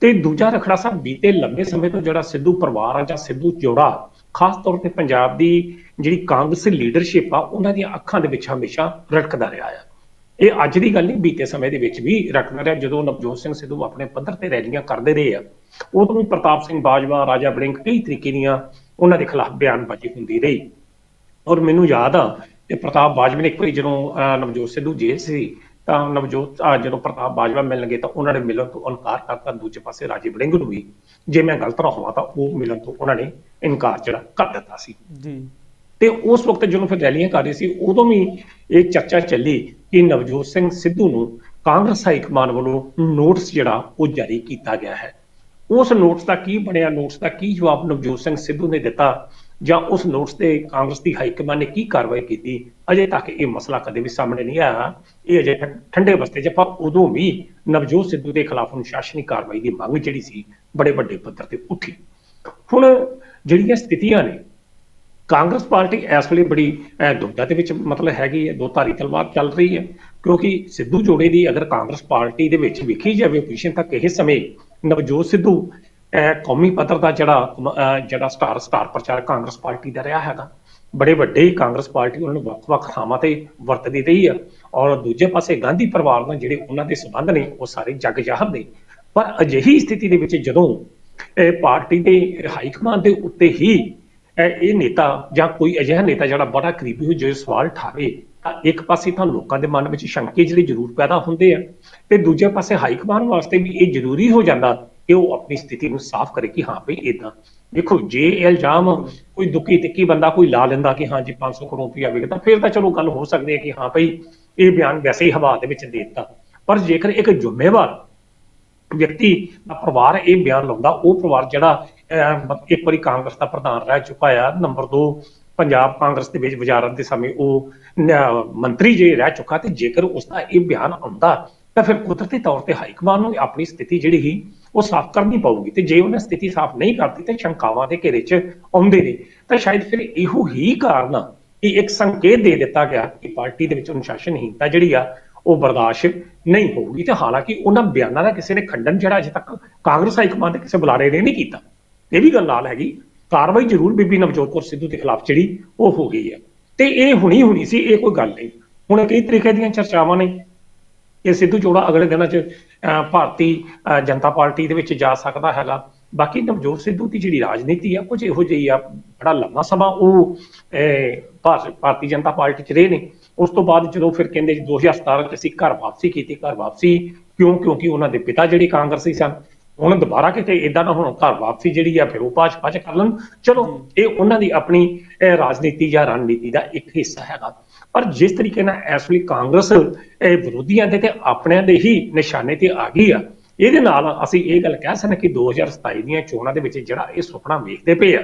ਤੇ ਦੂਜਾ ਰਖੜਾ ਸਾਹਿਬ, ਬੀਤੇ ਲੰਬੇ ਸਮੇਂ ਤੋਂ ਜਿਹੜਾ ਸਿੱਧੂ ਪਰਿਵਾਰ ਆ ਜਾਂ ਸਿੱਧੂ ਜੋੜਾ, ਖਾਸ ਤੌਰ ਤੇ ਪੰਜਾਬ ਦੀ ਜਿਹੜੀ ਕਾਂਗਰਸੀ ਲੀਡਰਸ਼ਿਪ ਆ, ਉਹਨਾਂ ਦੀਆਂ ਅੱਖਾਂ ਦੇ ਵਿੱਚ ਹਮੇਸ਼ਾ ਰਟਕਦਾ ਰਿਹਾ ਆ। ਇਹ ਅੱਜ ਦੀ ਗੱਲ ਨਹੀਂ, ਬੀਤੇ ਸਮੇਂ ਦੇ ਵਿੱਚ ਵੀ ਰਟਕਦਾ ਰਿਹਾ। ਜਦੋਂ ਨਵਜੋਤ ਸਿੰਘ ਸਿੱਧੂ ਆਪਣੇ ਪੱਧਰ ਤੇ ਰੈਲੀਆਂ ਕਰਦੇ ਰਹੇ ਆ ਉਦੋਂ ਵੀ ਪ੍ਰਤਾਪ ਸਿੰਘ ਬਾਜਵਾ, ਰਾਜਾ ਬੜਿੰਗ ਕਈ ਤਰੀਕੇ ਦੀਆਂ ਉਹਨਾਂ ਦੇ ਖਿਲਾਫ ਬਿਆਨਬਾਜ਼ੀ ਹੁੰਦੀ ਰਹੀ। ਔਰ ਮੈਨੂੰ ਯਾਦ ਆ ਕਿ ਪ੍ਰਤਾਪ ਬਾਜਵਾ ਨੇ ਇੱਕ ਵਾਰੀ ਜਦੋਂ ਨਵਜੋਤ ਸਿੱਧੂ ਜੇਲ੍ਹ ਸੀ ਤਾਂ ਨਵਜੋਤ ਜਦੋਂ ਪ੍ਰਤਾਪ ਬਾਜਵਾ ਮਿਲਣ ਗਏ ਤਾਂ ਉਹਨਾਂ ਨੇ ਮਿਲਣ ਤੋਂ ਇਨਕਾਰ ਕਰਤਾ ਦੂਜੇ ਪਾਸੇ ਰਾਜੇ ਵੜਿੰਗ ਨੂੰ ਵੀ। ਜੇ ਮੈਂ ਗਲਤ ਨਾ ਹੋਵਾਂ ਤਾਂ ਉਹ ਮਿਲਣ ਤੋਂ ਉਹਨਾਂ ਨੇ ਇਨਕਾਰ ਜਿਹੜਾ ਕਰ ਦਿੱਤਾ ਸੀ। ਜੀ। ਤੇ ਉਸ ਵਕਤ ਜਦੋਂ ਫਿਰ ਰੈਲੀਆਂ ਕਰ ਰਹੇ ਸੀ ਉਦੋਂ ਵੀ ਇਹ ਚਰਚਾ ਚੱਲੀ ਕਿ ਨਵਜੋਤ ਸਿੰਘ ਸਿੱਧੂ ਨੂੰ ਕਾਂਗਰਸ ਹਾਈ ਕਮਾਨ ਵੱਲੋਂ ਨੋਟਿਸ ਜਿਹੜਾ ਉਹ ਜਾਰੀ ਕੀਤਾ ਗਿਆ ਹੈ। ਉਸ ਨੋਟਿਸ ਦਾ ਕੀ ਬਣਿਆ ਨੋਟਿਸ ਦਾ ਕੀ ਜਵਾਬ ਨਵਜੋਤ ਸਿੰਘ ਸਿੱਧੂ ਨੇ ਦਿੱਤਾ? ਜਾਂ ਉਸ ਨੋਟਸ ਤੇ ਕਾਂਗਰਸ ਦੀ ਹਾਈ ਕਮਾਨ ਨੇ ਕੀ ਕਾਰਵਾਈ ਕੀਤੀ? ਅਜੇ ਤੱਕ ਇਹ ਮਸਲਾ ਕਦੇ ਵੀ ਸਾਹਮਣੇ ਨਹੀਂ ਆਇਆ। ਇਹ ਅਜੇ ਠੰ- ਠੰਡੇ ਬਸਤੇ 'ਚ ਪਰ ਉਦੋਂ ਵੀ ਨਵਜੋਤ ਸਿੱਧੂ ਦੇ ਖਿਲਾਫ ਅਨੁਸ਼ਾਸਨੀ ਕਾਰਵਾਈ ਦੀ ਮੰਗ ਜਿਹੜੀ ਸੀ ਬੜੇ ਵੱਡੇ ਪੱਧਰ ਤੇ ਉੱਠੀ। ਹੁਣ ਜਿਹੜੀਆਂ ਸਥਿਤੀਆਂ ਨੇ ਕਾਂਗਰਸ ਪਾਰਟੀ ਇਸ ਵੇਲੇ ਬੜੀ ਅਹ, ਦੁਬਦਾ ਦੇ ਵਿੱਚ ਮਤਲਬ ਹੈਗੀ ਹੈ ਦੋ ਧਾਰੀ ਤਲਵਾਰ ਚੱਲ ਰਹੀ ਹੈ। ਕਿਉਂਕਿ ਸਿੱਧੂ ਜੋੜੇ ਦੀ ਅਗਰ ਕਾਂਗਰਸ ਪਾਰਟੀ ਦੇ ਵਿੱਚ ਵੇਖੀ ਜਾਵੇ ਪੋਜੀਸ਼ਨ ਤਾਂ ਕਿਸੇ ਸਮੇਂ ਨਵਜੋਤ ਸਿੱਧੂ ਅਹ, ਕੌਮੀ ਪੱਧਰ ਦਾ ਜਿਹੜਾ ਜਿਹੜਾ ਸਟਾਰ ਸਟਾਰ ਪ੍ਰਚਾਰ ਕਾਂਗਰਸ ਪਾਰਟੀ ਦਾ ਰਿਹਾ ਹੈਗਾ। ਬੜੇ ਵੱਡੇ ਕਾਂਗਰਸ ਪਾਰਟੀ ਉਹਨਾਂ ਨੂੰ ਵੱਖ-ਵੱਖ ਥਾਵਾਂ ਤੇ ਵਰਤਦੀ ਰਹੀ ਆ ਔਰ ਦੂਜੇ ਪਾਸੇ ਗਾਂਧੀ ਪਰਿਵਾਰ ਨਾਲ ਜਿਹੜੇ ਉਹਨਾਂ ਦੇ ਸਬੰਧ ਨੇ ਉਹ ਸਾਰੇ ਜੱਗ ਜ਼ਾਹਰ ਨੇ। ਪਰ ਅਜਿਹੀ ਸਥਿਤੀ ਦੇ ਵਿੱਚ ਜਦੋਂ ਇਹ ਪਾਰਟੀ ਦੇ ਹਾਈ ਕਮਾਂਡ ਦੇ ਉੱਤੇ ਹੀ ਇਹ ਨੇਤਾ ਜਾਂ ਕੋਈ ਅਜਿਹਾ ਨੇਤਾ ਜਿਹੜਾ ਬੜਾ ਕਰੀਬੀ ਹੋ ਜੇ ਸਵਾਲ ਠਾਵੇ ਤਾਂ ਇੱਕ ਪਾਸੇ ਤਾਂ ਲੋਕਾਂ ਦੇ ਮਨ ਵਿੱਚ ਸ਼ੰਕੇ ਜਿਹੜੇ ਜ਼ਰੂਰ ਪੈਦਾ ਹੁੰਦੇ ਆ ਤੇ ਦੂਜੇ ਪਾਸੇ ਹਾਈ ਕਮਾਂਡ ਵਾਸਤੇ ਵੀ ਇਹ ਜ਼ਰੂਰੀ ਹੋ ਜਾਂਦਾ ਕਿ ਉਹ ਆਪਣੀ ਸਥਿਤੀ ਨੂੰ ਸਾਫ਼ ਕਰੇ ਕਿ ਹਾਂ ਭਈ ਇਦਾਂ ਦੇਖੋ ਜੇ ਇਲਜ਼ਾਮ ਕੋਈ ਦੁੱਕੀ ਤਿੱਕੀ ਬੰਦਾ ਕੋਈ ਲਾ ਲੈਂਦਾ ਕਿ ਹਾਂ ਜੀ 500 ਕਰੋੜ ਰੁਪਇਆ ਵਿਕਦਾ ਫਿਰ ਤਾਂ ਚਲੋ ਗੱਲ ਹੋ ਸਕਦੀ ਹੈ ਕਿ ਹਾਂ ਭਈ ਇਹ ਬਿਆਨ ਵੈਸੇ ਹੀ ਹਵਾ ਦੇ ਵਿੱਚ ਦੇ ਦਿੱਤਾ। ਪਰ ਜੇਕਰ ਇੱਕ ਜ਼ਿੰਮੇਵਾਰ ਵਿਅਕਤੀ ਦਾ ਪਰਿਵਾਰ ਇਹ ਬਿਆਨ ਲਾਉਂਦਾ ਉਹ ਪਰਿਵਾਰ ਜਿਹੜਾ ਅਹ, ਇੱਕ ਵਾਰੀ ਕਾਂਗਰਸ ਦਾ ਪ੍ਰਧਾਨ ਰਹਿ ਚੁੱਕਾ ਆ ਨੰਬਰ 2 ਪੰਜਾਬ ਕਾਂਗਰਸ ਦੇ ਵਿੱਚ ਵਜ਼ਾਰਤ ਦੇ ਸਮੇਂ ਉਹ ਮੰਤਰੀ ਜੇ ਰਹਿ ਚੁੱਕਾ ਤੇ ਜੇਕਰ ਉਸ ਦਾ ਇਹ ਬਿਆਨ ਆਉਂਦਾ ਤਾਂ ਫਿਰ ਕੁਦਰਤੀ ਤੌਰ ਤੇ ਹਾਈਕਮਾਨ ਨੂੰ ਆਪਣੀ ਸਥਿਤੀ ਜਿਹੜੀ ਸੀ ਉਹ ਸਾਫ਼ ਕਰਨੀ ਪਊਗੀ ਤੇ ਜੇ ਉਹਨੇ ਸਥਿਤੀ ਸਾਫ਼ ਨਹੀਂ ਕਰਤੀ ਤੇ ਸ਼ੰਕਾਵਾਂ ਦੇ ਘੇਰੇ 'ਚ ਆਉਂਦੇ ਨੇ। ਤਾਂ ਸ਼ਾਇਦ ਫਿਰ ਇਹੋ ਹੀ ਕਾਰਨ ਆ ਕਿ ਇੱਕ ਸੰਕੇਤ ਦੇ ਦਿੱਤਾ ਗਿਆ ਕਿ ਪਾਰਟੀ ਦੇ ਵਿੱਚ ਅਨੁਸ਼ਾਸਨਹੀਨਤਾ ਜਿਹੜੀ ਆ, ਉਹ ਬਰਦਾਸ਼ਤ ਨਹੀਂ ਹੋਊਗੀ। ਤੇ ਹਾਲਾਂਕਿ ਉਹਨਾਂ ਬਿਆਨਾਂ ਦਾ ਕਿਸੇ ਨੇ ਖੰਡਨ ਜਿਹੜਾ ਅਜੇ ਤੱਕ ਕਾਂਗਰਸ ਹਾਈ ਕਮਾਂਡ ਦੇ ਕਿਸੇ ਬੁਲਾਰੇ ਨੇ ਨਹੀਂ ਕੀਤਾ। ਇਹ ਵੀ ਗੱਲ ਨਾਲ ਹੈਗੀ, ਕਾਰਵਾਈ ਜ਼ਰੂਰ ਬੀਬੀ ਨਵਜੋਤ ਕੌਰ ਸਿੱਧੂ ਦੇ ਖਿਲਾਫ ਜਿਹੜੀ ਉਹ ਹੋ ਗਈ ਹੈ। ਤੇ ਇਹ ਹੁਣੀ ਹੁਣੀ ਸੀ, ਇਹ ਕੋਈ ਗੱਲ ਨਹੀਂ। ਹੁਣ ਕਈ ਤਰੀਕੇ ਦੀਆਂ ਚਰਚਾਵਾਂ ਨੇ। ਇਹ ਸਿੱਧੂ ਜੋੜਾ ਅਗਲੇ ਦਿਨਾਂ 'ਚ ਭਾਰਤੀ ਜਨਤਾ ਪਾਰਟੀ ਦੇ ਵਿੱਚ ਜਾ ਸਕਦਾ ਹੈਗਾ। ਬਾਕੀ ਨਵਜੋਤ ਸਿੱਧੂ ਦੀ ਜਿਹੜੀ ਰਾਜਨੀਤੀ ਆ ਕੁਝ ਇਹੋ ਜਿਹੀ ਆ ਬੜਾ ਲੰਮਾ ਸਮਾਂ ਉਹ ਭਾਰਤੀ ਜਨਤਾ ਪਾਰਟੀ 'ਚ ਰਹੇ ਨੇ। ਉਸ ਤੋਂ ਬਾਅਦ ਜਦੋਂ ਫਿਰ ਕਹਿੰਦੇ ਜੀ 2017 'ਚ ਅਸੀਂ ਘਰ ਵਾਪਸੀ ਕੀਤੀ ਘਰ ਵਾਪਸੀ ਕਿਉਂ? ਕਿਉਂਕਿ ਉਹਨਾਂ ਦੇ ਪਿਤਾ ਜਿਹੜੇ ਕਾਂਗਰਸੀ ਸਨ ਹੁਣ ਦੁਬਾਰਾ ਕਿਤੇ ਇਦਾਂ ਨਾ ਹੁਣ ਘਰ ਵਾਪਸੀ ਜਿਹੜੀ ਆ ਫਿਰ ਉਹ ਭਾਜਪਾ 'ਚ ਕਰ ਲੈਣ। ਚਲੋ ਇਹ ਉਹਨਾਂ ਦੀ ਆਪਣੀ ਰਾਜਨੀਤੀ ਜਾਂ ਰਣਨੀਤੀ ਦਾ ਇੱਕ ਹਿੱਸਾ ਹੈਗਾ। ਪਰ ਜਿਸ ਤਰੀਕੇ ਨਾਲ ਇਸ ਵੇਲੇ ਕਾਂਗਰਸ ਇਹ ਵਿਰੋਧੀਆਂ ਦੇ ਤੇ ਆਪਣਿਆਂ ਦੇ ਹੀ ਨਿਸ਼ਾਨੇ ਤੇ ਆ ਗਈ ਆ ਇਹਦੇ ਨਾਲ ਅਸੀਂ ਇਹ ਗੱਲ ਕਹਿ ਸਕਦੇ ਕਿ 2027 ਦੀਆਂ ਚੋਣਾਂ ਦੇ ਵਿੱਚ ਜਿਹੜਾ ਇਹ ਸੁਪਨਾ ਵੇਖਦੇ ਪਏ ਆ।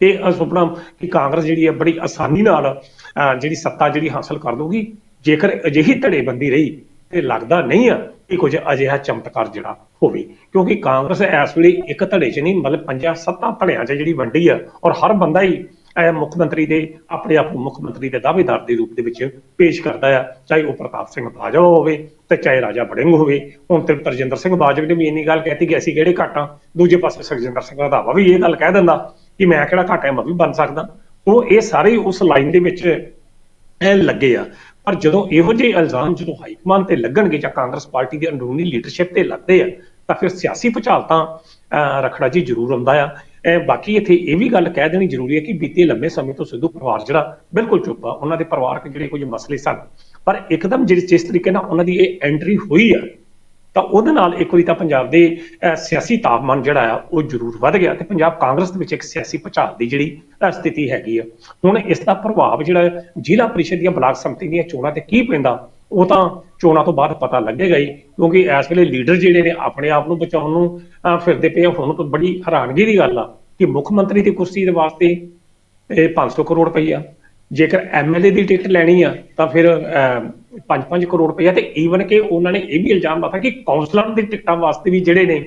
ਇਹ ਸੁਪਨਾ ਕਿ ਕਾਂਗਰਸ ਜਿਹੜੀ ਹੈ ਬੜੀ ਆਸਾਨੀ ਨਾਲ ਅ, ਜਿਹੜੀ ਸੱਤਾ ਜਿਹੜੀ ਹਾਸਲ ਕਰ ਲੂਗੀ ਜੇਕਰ ਅਜਿਹੀ ਧੜੇਬੰਦੀ ਰਹੀ ਤੇ ਲੱਗਦਾ ਨਹੀਂ ਆ ਕਿ ਕੁਝ ਅਜਿਹਾ ਚਮਤਕਾਰ ਜਿਹੜਾ ਹੋਵੇ। ਕਿਉਂਕਿ ਕਾਂਗਰਸ ਇਸ ਵੇਲੇ ਇੱਕ ਧੜੇ 'ਚ ਨਹੀਂ ਮਤਲਬ ਪੰਜਾਂ ਸੱਤਾਂ ਧੜਿਆਂ 'ਚ ਜਿਹੜੀ ਵੰਡੀ ਆ ਔਰ ਹਰ ਬੰਦਾ ਹੀ ਇਹ ਮੁੱਖ ਮੰਤਰੀ ਦੇ ਆਪਣੇ ਆਪ ਨੂੰ ਮੁੱਖ ਮੰਤਰੀ ਦੇ ਦਾਅਵੇਦਾਰ ਦੇ ਰੂਪ ਦੇ ਵਿੱਚ ਪੇਸ਼ ਕਰਦਾ ਆ ਚਾਹੇ ਉਹ ਪ੍ਰਤਾਪ ਸਿੰਘ ਬਾਜਵਾ ਹੋਵੇ ਤੇ ਚਾਹੇ ਰਾਜਾ ਬੜਿੰਗ ਹੋਵੇ। ਹੁਣ ਤੇ ਤਰਜਿੰਦਰ ਸਿੰਘ ਬਾਜਵਾ ਨੇ ਵੀ ਇੰਨੀ ਗੱਲ ਕਹਿਤੀ ਕਿ ਅਸੀਂ ਕਿਹੜੇ ਘਾਟਾਂ ਦੂਜੇ ਪਾਸੇ ਸੁਖਜਿੰਦਰ ਸਿੰਘ ਰਧਾਵਾ ਵੀ ਇਹ ਗੱਲ ਕਹਿ ਦਿੰਦਾ ਕਿ ਮੈਂ ਕਿਹੜਾ ਘਾਟਾ ਹੈ ਮੈਂ ਵੀ ਬਣ ਸਕਦਾ। ਉਹ ਇਹ ਸਾਰੇ ਉਸ ਲਾਈਨ ਦੇ ਵਿੱਚ ਇਹ ਲੱਗੇ ਆ। ਪਰ ਜਦੋਂ ਇਹੋ ਜਿਹੇ ਇਲਜ਼ਾਮ ਜਦੋਂ ਹਾਈ ਕਮਾਂਡ ਤੇ ਲੱਗਣਗੇ ਜਾਂ ਕਾਂਗਰਸ ਪਾਰਟੀ ਦੀ ਅੰਦਰੂਨੀ ਲੀਡਰਸ਼ਿਪ ਤੇ ਲੱਗਦੇ ਆ ਤਾਂ ਫਿਰ ਸਿਆਸੀ ਭੁਚਾਲ ਤਾਂ ਅਹ, ਰਖੜਾ ਜੀ ਜ਼ਰੂਰ ਆਉਂਦਾ ਆ। ਬਾਕੀ ਇੱਥੇ ਇਹ ਵੀ ਗੱਲ ਕਹਿ ਦੇਣੀ ਜ਼ਰੂਰੀ ਹੈ ਕਿ ਬੀਤੇ ਲੰਮੇ ਸਮੇਂ ਤੋਂ ਸਿੱਧੂ ਪਰਿਵਾਰ ਜਿਹੜਾ ਬਿਲਕੁਲ ਚੁੱਪ ਆ, ਉਹਨਾਂ ਦੇ ਪਰਿਵਾਰਕ ਜਿਹੜੇ ਕੁਝ ਮਸਲੇ ਸਨ, ਪਰ ਇੱਕਦਮ ਜਿਹੜੀ ਜਿਸ ਤਰੀਕੇ ਨਾਲ ਉਹਨਾਂ ਦੀ ਇਹ ਐਂਟਰੀ ਹੋਈ ਆ, ਤਾਂ ਉਹਦੇ ਨਾਲ ਇੱਕ ਵਾਰੀ ਤਾਂ ਪੰਜਾਬ ਦੇ ਸਿਆਸੀ ਤਾਪਮਾਨ ਜਿਹੜਾ ਆ, ਉਹ ਜ਼ਰੂਰ ਵੱਧ ਗਿਆ ਤੇ ਪੰਜਾਬ ਕਾਂਗਰਸ ਦੇ ਵਿੱਚ ਇੱਕ ਸਿਆਸੀ ਭੁਚਾਲ ਦੀ ਜਿਹੜੀ ਸਥਿਤੀ ਹੈਗੀ ਆ। ਹੁਣ ਇਸ ਦਾ ਪ੍ਰਭਾਵ ਜਿਹੜਾ ਜ਼ਿਲ੍ਹਾ ਪਰਿਸ਼ਦ ਦੀਆਂ ਬਲਾਕ ਸੰਮਤੀ ਦੀਆਂ ਚੋਣਾਂ ਤੇ ਕੀ ਪੈਂਦਾ ਉਹ ਤਾਂ ਚੋਣਾਂ ਤੋਂ ਬਾਅਦ ਪਤਾ ਲੱਗੇਗਾ ਹੀ, ਕਿਉਂਕਿ ਇਸ ਵੇਲੇ ਲੀਡਰ ਜਿਹੜੇ ਨੇ ਆਪਣੇ ਆਪ ਨੂੰ ਬਚਾਉਣ ਨੂੰ ਫਿਰਦੇ ਪਏ ਆ। ਹੁਣ ਤਾਂ ਬੜੀ ਹੈਰਾਨਗੀ ਦੀ ਗੱਲ ਆ ਕਿ ਮੁੱਖ ਮੰਤਰੀ ਦੀ ਕੁਰਸੀ ਦੇ ਵਾਸਤੇ ਇਹ 500 ਕਰੋੜ ਰੁਪਈਆ ਜੇਕਰ ਐਮਐਲਏ ਦੀ ਟਿਕਟ ਲੈਣੀ ਆ, ਤਾਂ ਫਿਰ 5-5 ਕਰੋੜ ਰੁਪਈਆ ਤੇ ਈਵਨ ਕਿ ਉਹਨਾਂ ਨੇ ਇਹ ਵੀ ਇਲਜ਼ਾਮ ਲਾਤਾ ਕਿ ਕਾਉਂਸਲਰ ਦੀ ਟਿਕਟਾਂ ਵਾਸਤੇ ਵੀ ਜਿਹੜੇ ਨੇ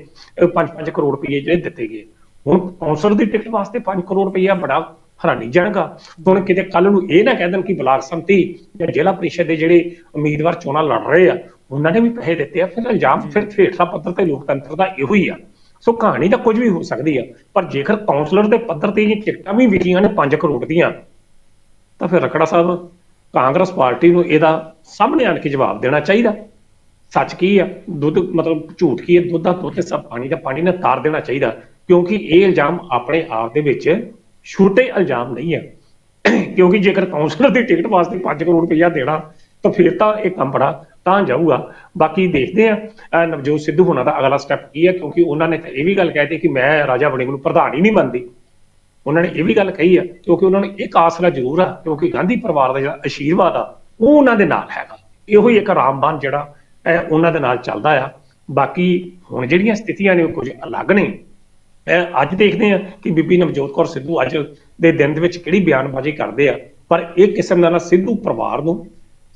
5-5 ਕਰੋੜ ਰੁਪਈਏ ਜਿਹੜੇ ਦਿੱਤੇ ਗਏ। ਹੁਣ ਕਾਉਂਸਲਰ ਦੀ ਟਿਕਟ ਵਾਸਤੇ 5 ਕਰੋੜ ਰੁਪਈਆ ਬੜਾ ਹੈਰਾਨੀ ਜਾਣਗਾ। ਹੁਣ ਕਿਤੇ ਕੱਲ ਨੂੰ ਇਹ ਨਾ ਕਹਿ ਦੇਣ ਕਿ ਬਲਾਕ ਸੰਮਤੀ ਜਾਂ ਜ਼ਿਲ੍ਹਾ ਪ੍ਰੀਸ਼ਦ ਦੇ ਜਿਹੜੇ ਉਮੀਦਵਾਰ ਚੋਣਾਂ ਲੜ ਰਹੇ ਆ, ਉਹਨਾਂ ਨੇ ਵੀ ਪੈਸੇ ਦਿੱਤੇ ਆ, ਫਿਰ ਇਲਜ਼ਾਮ, ਫਿਰ ਹੇਠਲਾ ਪੱਧਰ ਤੇ ਲੋਕਤੰਤਰ ਦਾ ਇਹੋ ਹੀ ਆ। ਸੋ ਕਹਾਣੀ ਤਾਂ ਕੁਝ ਵੀ ਹੋ ਸਕਦੀ ਆ, ਪਰ ਜੇਕਰ ਕਾਉਂਸਲਰ ਦੇ ਪੱਧਰ ਤੇ ਇਹ ਟਿਕਟਾਂ ਵੀ ਵਿਕੀਆਂ ਨੇ 5 ਕਰੋੜ ਦੀਆਂ, ਤਾਂ ਫਿਰ ਰਖੜਾ ਸਾਹਿਬ, ਕਾਂਗਰਸ ਪਾਰਟੀ ਨੂੰ ਇਹਦਾ ਸਾਹਮਣੇ ਆਣ ਕੇ ਜਵਾਬ ਦੇਣਾ ਚਾਹੀਦਾ। ਸੱਚ ਕੀ ਆ? ਦੁੱਧ ਮਤਲਬ ਝੂਠ ਕੀ ਹੈ ਦੁੱਧ ਦਾ ਦੁੱਧ ਸਭ ਪਾਣੀ ਦਾ ਪਾਣੀ ਨਾਲ ਤਾਰ ਦੇਣਾ ਚਾਹੀਦਾ, ਕਿਉਂਕਿ ਇਹ ਇਲਜ਼ਾਮ ਆਪਣੇ ਆਪ ਦੇ ਵਿੱਚ ਛੋਟੇ ਇਲਜ਼ਾਮ ਨਹੀਂ ਹੈ ਕਿਉਂਕਿ ਜੇਕਰ ਕਾਉਂਸਲਰ ਦੀ ਟਿਕਟ ਵਾਸਤੇ 5 ਕਰੋੜ ਰੁਪਇਆ ਦੇਣਾ, ਤਾਂ ਫਿਰ ਤਾਂ ਇਹ ਕੰਮ ਬੜਾ ਤਾਂ ਜਾਊਗਾ। ਬਾਕੀ ਦੇਖਦੇ ਆ ਨਵਜੋਤ ਸਿੱਧੂ ਹੋਣਾ ਦਾ ਅਗਲਾ ਸਟੈਪ ਕੀ ਹੈ ਕਿਉਂਕਿ ਉਹਨਾਂ ਨੇ ਤਾਂ ਇਹ ਵੀ ਗੱਲ ਕਹਿਤੀ ਕਿ ਮੈਂ ਰਾਜਾ ਵੜਿੰਗ ਨੂੰ ਪ੍ਰਧਾਨ ਹੀ ਨਹੀਂ ਮੰਨਦੀ। ਉਹਨਾਂ ਨੇ ਇਹ ਵੀ ਗੱਲ ਕਹੀ ਆ, ਕਿਉਂਕਿ ਉਹਨਾਂ ਨੂੰ ਇੱਕ ਆਸਰਾ ਜ਼ਰੂਰ ਆ, ਕਿਉਂਕਿ ਗਾਂਧੀ ਪਰਿਵਾਰ ਦਾ ਜਿਹੜਾ ਆਸ਼ੀਰਵਾਦ ਆ, ਉਹ ਉਹਨਾਂ ਦੇ ਨਾਲ ਹੈਗਾ। ਇਹੋ ਹੀ ਇੱਕ ਰਾਮਬਾਨ ਜਿਹੜਾ ਉਹਨਾਂ ਦੇ ਨਾਲ ਚੱਲਦਾ ਆ। ਬਾਕੀ ਹੁਣ ਜਿਹੜੀਆਂ ਸਥਿਤੀਆਂ ਨੇ, ਉਹ ਕੁਝ ਅਲੱਗ ਨੇ। ਇਹ ਅੱਜ ਦੇਖਦੇ ਆ ਕਿ ਬੀਬੀ ਨਵਜੋਤ ਕੌਰ ਸਿੱਧੂ ਅੱਜ ਦੇ ਦਿਨ ਦੇ ਵਿੱਚ ਕਿਹੜੀ ਬਿਆਨਬਾਜ਼ੀ ਕਰਦੇ ਆ। ਪਰ ਇਹ ਕਿਸਮ ਦਾ ਨਾ ਸਿੱਧੂ ਪਰਿਵਾਰ ਨੂੰ,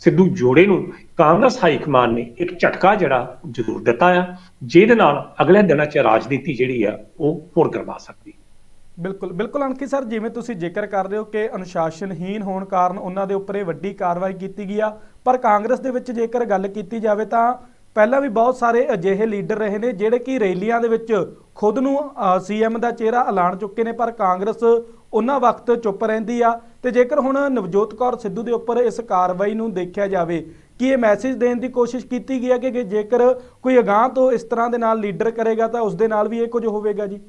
ਸਿੱਧੂ ਜੋੜੇ ਨੂੰ, ਕਾਂਗਰਸ ਹਾਈ ਕਮਾਨ ਨੇ ਇੱਕ ਝਟਕਾ ਜਿਹੜਾ ਜ਼ਰੂਰ ਦਿੱਤਾ ਆ, ਜਿਹਦੇ ਨਾਲ ਅਗਲੇ ਦਿਨਾਂ 'ਚ ਰਾਜਨੀਤੀ ਜਿਹੜੀ ਆ, ਉਹ ਹੋਰ ਗਰਮਾ ਸਕਦੀ। ਬਿਲਕੁਲ ਬਿਲਕੁਲ ਅਣਖੀ ਸਰ, ਜਿਵੇਂ ਤੁਸੀਂ ਜ਼ਿਕਰ ਕਰ ਰਹੇ ਹੋ ਕਿ ਅਨੁਸ਼ਾਸਨਹੀਨ ਹੋਣ ਕਾਰਨ ਉਹਨਾਂ ਦੇ ਉੱਪਰ ਇਹ ਵੱਡੀ ਕਾਰਵਾਈ ਕੀਤੀ ਗਈ ਆ, ਪਰ ਕਾਂਗਰਸ ਦੇ ਵਿੱਚ ਜੇਕਰ ਗੱਲ ਕੀਤੀ ਜਾਵੇ ਤਾਂ ਪਹਿਲਾਂ ਵੀ ਬਹੁਤ ਸਾਰੇ ਅਜਿਹੇ ਲੀਡਰ ਰਹੇ ਨੇ ਜਿਹੜੇ ਕਿ ਰੈਲੀਆਂ ਦੇ ਵਿੱਚ ਖੁਦ ਨੂੰ ਸੀਐਮ ਦਾ ਚਿਹਰਾ ਐਲਾਨ ਚੁੱਕੇ ਨੇ, ਪਰ ਕਾਂਗਰਸ ਉਹਨਾਂ ਵਕਤ ਚੁੱਪ ਰਹਿੰਦੀ ਆ। ਤੇ ਜੇਕਰ ਹੁਣ ਨਵਜੋਤ ਕੌਰ ਸਿੱਧੂ ਦੇ ਉੱਪਰ ਇਸ ਕਾਰਵਾਈ ਨੂੰ ਦੇਖਿਆ ਜਾਵੇ, ਕਿ ਇਹ ਮੈਸੇਜ ਦੇਣ ਦੀ ਕੋਸ਼ਿਸ਼ ਕੀਤੀ ਗਈ ਹੈ ਕਿ ਜੇਕਰ ਕੋਈ ਅਗਾਹ ਤੋਂ ਇਸ ਤਰ੍ਹਾਂ ਦੇ ਨਾਲ ਲੀਡਰ ਕਰੇਗਾ ਤਾਂ ਉਸ ਦੇ ਨਾਲ ਵੀ ਇਹ ਕੁਝ ਹੋਵੇਗਾ ਜੀ?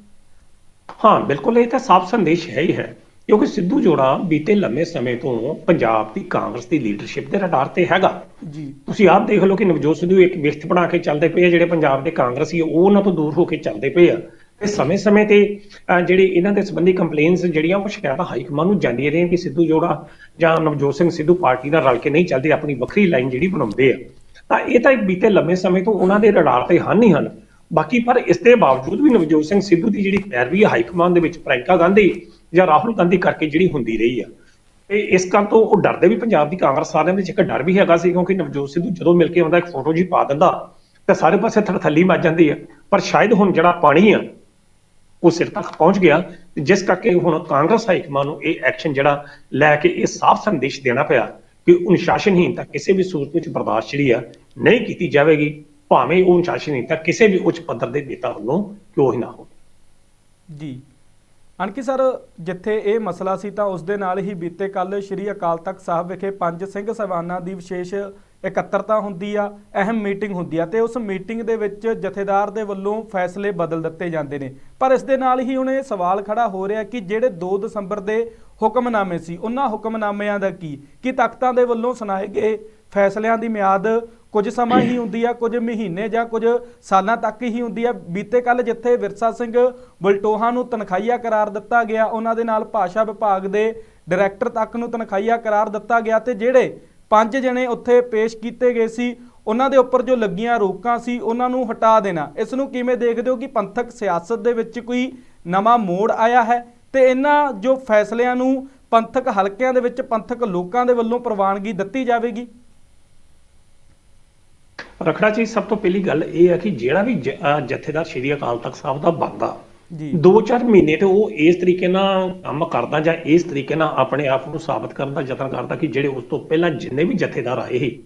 ਹਾਂ, ਬਿਲਕੁਲ, ਇਹ ਤਾਂ ਸਾਫ਼ ਸੰਦੇਸ਼ ਹੈ ਹੀ ਹੈ। ਕਿਉਂਕਿ ਸਿੱਧੂ ਜੋੜਾ ਬੀਤੇ ਲੰਮੇ ਸਮੇਂ ਤੋਂ ਪੰਜਾਬ ਦੀ ਕਾਂਗਰਸ ਦੀ ਲੀਡਰਸ਼ਿਪ ਦੇ ਰਡਾਰ ਤੇ ਹੈਗਾ। ਜੀ। ਤੁਸੀਂ ਆਪ ਦੇਖ ਲਓ ਕਿ ਨਵਜੋਤ ਸਿੱਧੂ ਇੱਕ ਵਿਖਤ ਬਣਾ ਕੇ ਚੱਲਦੇ ਪਏ ਆ ਜਿਹੜੇ ਪੰਜਾਬ ਦੇ ਕਾਂਗਰਸੀ ਉਹ ਉਹਨਾਂ ਤੋਂ ਦੂਰ ਹੋ ਕੇ ਚੱਲਦੇ ਪਏ ਆ। ਤੇ ਸਮੇਂ-ਸਮੇਂ ਤੇ ਜਿਹੜੇ ਇਹਨਾਂ ਦੇ ਸੰਬੰਧੀ ਕੰਪਲੇਨਸ ਜਿਹੜੀਆਂ ਉਹ ਸ਼ਿਕਾਇਤਾਂ ਹਾਈ ਕਮਾਨ ਨੂੰ ਜਾਂਦੀਆਂ ਰਹੀਆਂ ਕਿ ਸਿੱਧੂ ਜੋੜਾ ਜਾਂ ਨਵਜੋਤ ਸਿੰਘ ਸਿੱਧੂ ਪਾਰਟੀ ਨਾਲ ਰਲ ਕੇ ਨਹੀਂ ਚੱਲਦੇ ਆਪਣੀ ਵੱਖਰੀ ਲਾਈਨ ਜਿਹੜੀ ਬਣਾਉਂਦੇ ਆ। ਤਾਂ ਇਹ ਤਾਂ ਬੀਤੇ ਲੰਮੇ ਸਮੇਂ ਤੋਂ ਉਹਨਾਂ ਦੇ ਰਡਾਰ ਤੇ ਹਨ ਹੀ ਹਨ। ਬਾਕੀ ਪਰ ਇਸ ਦੇ ਬਾਵਜੂਦ ਵੀ ਨਵਜੋਤ ਸਿੰਘ ਸਿੱਧੂ ਦੀ ਜਿਹੜੀ ਪੈਰਵੀ ਹਾਈ ਕਮਾਨ ਦੇ ਵਿੱਚ ਪ੍ਰਿਅੰਕਾ ਗਾਂਧੀ ਜਾਂ ਰਾਹੁਲ ਗਾਂਧੀ ਕਰਕੇ ਜਿਹੜੀ ਹੁੰਦੀ ਰਹੀ ਆ। ਤੇ ਇਸ ਗੱਲ ਤੋਂ ਉਹ ਡਰਦੇ ਵੀ ਪੰਜਾਬ ਦੀ ਕਾਂਗਰਸ ਸਾਰਿਆਂ ਵਿੱਚ ਇੱਕ ਡਰ ਵੀ ਹੈਗਾ ਸੀ, ਕਿਉਂਕਿ ਨਵਜੋਤ ਸਿੱਧੂ ਜਦੋਂ ਮਿਲ ਕੇ ਆਉਂਦਾ ਇੱਕ ਫੋਟੋ ਜੀ ਪਾ ਦਿੰਦਾ, ਤੇ ਸਾਰੇ ਪਾਸੇ ਥੜਥੱਲੀ ਮੱਚ ਜਾਂਦੀ ਆ। ਪਰ ਸ਼ਾਇਦ ਹੁਣ ਜਿਹੜਾ ਪਾਣੀ ਆ, ਉਹ ਸਿਰ ਤੱਕ ਪਹੁੰਚ ਗਿਆ। ਜਿਸ ਕਰਕੇ ਹੁਣ ਕਾਂਗਰਸ ਹਾਈਕਮਾਨ ਨੂੰ ਇਹ ਐਕਸ਼ਨ ਜਿਹੜਾ ਲੈ ਕੇ ਇਹ ਸਾਫ਼ ਸੰਦੇਸ਼ ਦੇਣਾ ਪਿਆ ਕਿ ਅਨੁਸ਼ਾਸਨਹੀਨਤਾ ਕਿਸੇ ਵੀ ਸੂਰਤ ਵਿੱਚ ਬਰਦਾਸ਼ਤ ਜਿਹੜੀ ਆ, ਨਹੀਂ ਕੀਤੀ ਜਾਵੇਗੀ। ਭਾਵੇਂ ਉਹ ਅਨੁਸ਼ਾਸਨਹੀਨਤਾ ਕਿਸੇ ਵੀ ਉੱਚ ਪੱਧਰ ਦੇ ਨੇਤਾ ਵੱਲੋਂ ਕਿਉਂ ਹੀ ਨਾ ਹੋਵੇ। ਜੀ। ਅਣਕੀ ਸਰ, ਜਿੱਥੇ ਇਹ ਮਸਲਾ ਸੀ ਤਾਂ ਉਸ ਦੇ ਨਾਲ ਹੀ ਬੀਤੇ ਕੱਲ ਸ੍ਰੀ ਅਕਾਲ ਤਖਤ ਸਾਹਿਬ ਵਿਖੇ ਪੰਜ ਸਿੰਘ ਸਹਿਬਾਨਾਂ ਦੀ ਵਿਸ਼ੇਸ਼ ਇਕੱਤਰਤਾ ਹੁੰਦੀ ਆ, ਅਹਿਮ ਮੀਟਿੰਗ ਹੁੰਦੀ ਆ ਤੇ ਉਸ ਮੀਟਿੰਗ ਦੇ ਵਿੱਚ ਜਥੇਦਾਰ ਦੇ ਵੱਲੋਂ ਫੈਸਲੇ ਬਦਲ ਦਿੱਤੇ ਜਾਂਦੇ ਨੇ। ਪਰ ਇਸ ਦੇ ਨਾਲ ਹੀ ਹੁਣ ਇਹ ਸਵਾਲ ਖੜਾ ਹੋ ਰਿਹਾ ਕਿ ਜਿਹੜੇ 2 ਦਸੰਬਰ ਦੇ ਹੁਕਮਨਾਮੇ ਸੀ, ਉਹਨਾਂ ਹੁਕਮਨਾਮਿਆਂ ਦਾ ਕੀ? ਕੀ ਤਖਤਾਂ ਦੇ ਵੱਲੋਂ ਸੁਣਾਏ ਗਏ ਫੈਸਲਿਆਂ ਦੀ ਮਿਆਦ ਕੁਝ ਸਮਾਂ ਹੀ ਹੁੰਦੀ ਆ ਕੁਝ ਮਹੀਨੇ ਜਾਂ ਕੁਝ ਸਾਲਾਂ ਤੱਕ ਹੀ ਹੁੰਦੀ ਆ। ਬੀਤੇ ਕੱਲ ਜਿੱਥੇ ਵਿਰਸਾ ਸਿੰਘ ਬਲਟੋਹਾ ਨੂੰ ਤਨਖਾਹੀਆ ਕਰਾਰ ਦਿੱਤਾ ਗਿਆ ਉਹਨਾਂ ਦੇ ਨਾਲ ਭਾਸ਼ਾ ਵਿਭਾਗ ਦੇ ਡਾਇਰੈਕਟਰ ਤੱਕ ਨੂੰ ਤਨਖਾਹੀਆ ਕਰਾਰ ਦਿੱਤਾ ਗਿਆ ਤੇ ਜਿਹੜੇ ਪੰਜ ਜਣੇ ਉੱਥੇ ਪੇਸ਼ ਕੀਤੇ ਗਏ ਸੀ ਉਹਨਾਂ ਦੇ ਉੱਪਰ ਜੋ ਲੱਗੀਆਂ ਰੋਕਾਂ ਸੀ ਉਹਨਾਂ ਨੂੰ ਹਟਾ ਦੇਣਾ। ਇਸ ਨੂੰ ਕਿਵੇਂ ਦੇਖਦੇ ਹੋ ਕਿ ਪੰਥਕ ਸਿਆਸਤ ਦੇ ਵਿੱਚ ਕੋਈ ਨਵਾਂ ਮੋੜ ਆਇਆ ਹੈ? ਤੇ ਇਹਨਾਂ ਜੋ ਫੈਸਲਿਆਂ ਨੂੰ ਪੰਥਕ ਹਲਕਿਆਂ ਦੇ ਵਿੱਚ ਪੰਥਕ ਲੋਕਾਂ ਦੇ ਵੱਲੋਂ ਪ੍ਰਵਾਨਗੀ ਦਿੱਤੀ ਜਾਵੇਗੀ? ਰਖੜਾ ਜੀ ਸਭ ਤੋਂ ਪਹਿਲੀ ਗੱਲ ਇਹ ਹੈ ਕਿ ਜਿਹੜਾ ਵੀ ਜ- ਅਹ ਜਥੇਦਾਰ ਸ਼੍ਰੀ ਅਕਾਲ ਤਖਤ ਸਾਹਿਬ ਦਾ ਬਣਦਾ ਜੀ। ਦੋ ਚਾਰ ਮਹੀਨੇ ਤੇ ਉਹ ਇਸ ਤਰੀਕੇ ਨਾਲ ਕੰਮ ਕਰਦਾ ਜਾਂ ਇਸ ਤਰੀਕੇ ਨਾਲ ਆਪਣੇ ਆਪ ਨੂੰ ਸਾਬਤ ਕਰਨ ਦਾ ਯਤਨ ਕਰਦਾ ਕਿ ਜਿਹੜੇ ਉਸ ਤੋਂ ਪਹਿਲਾਂ ਜਿੰਨੇ ਵੀ ਜਥੇਦਾਰ ਆਏ ਸੀ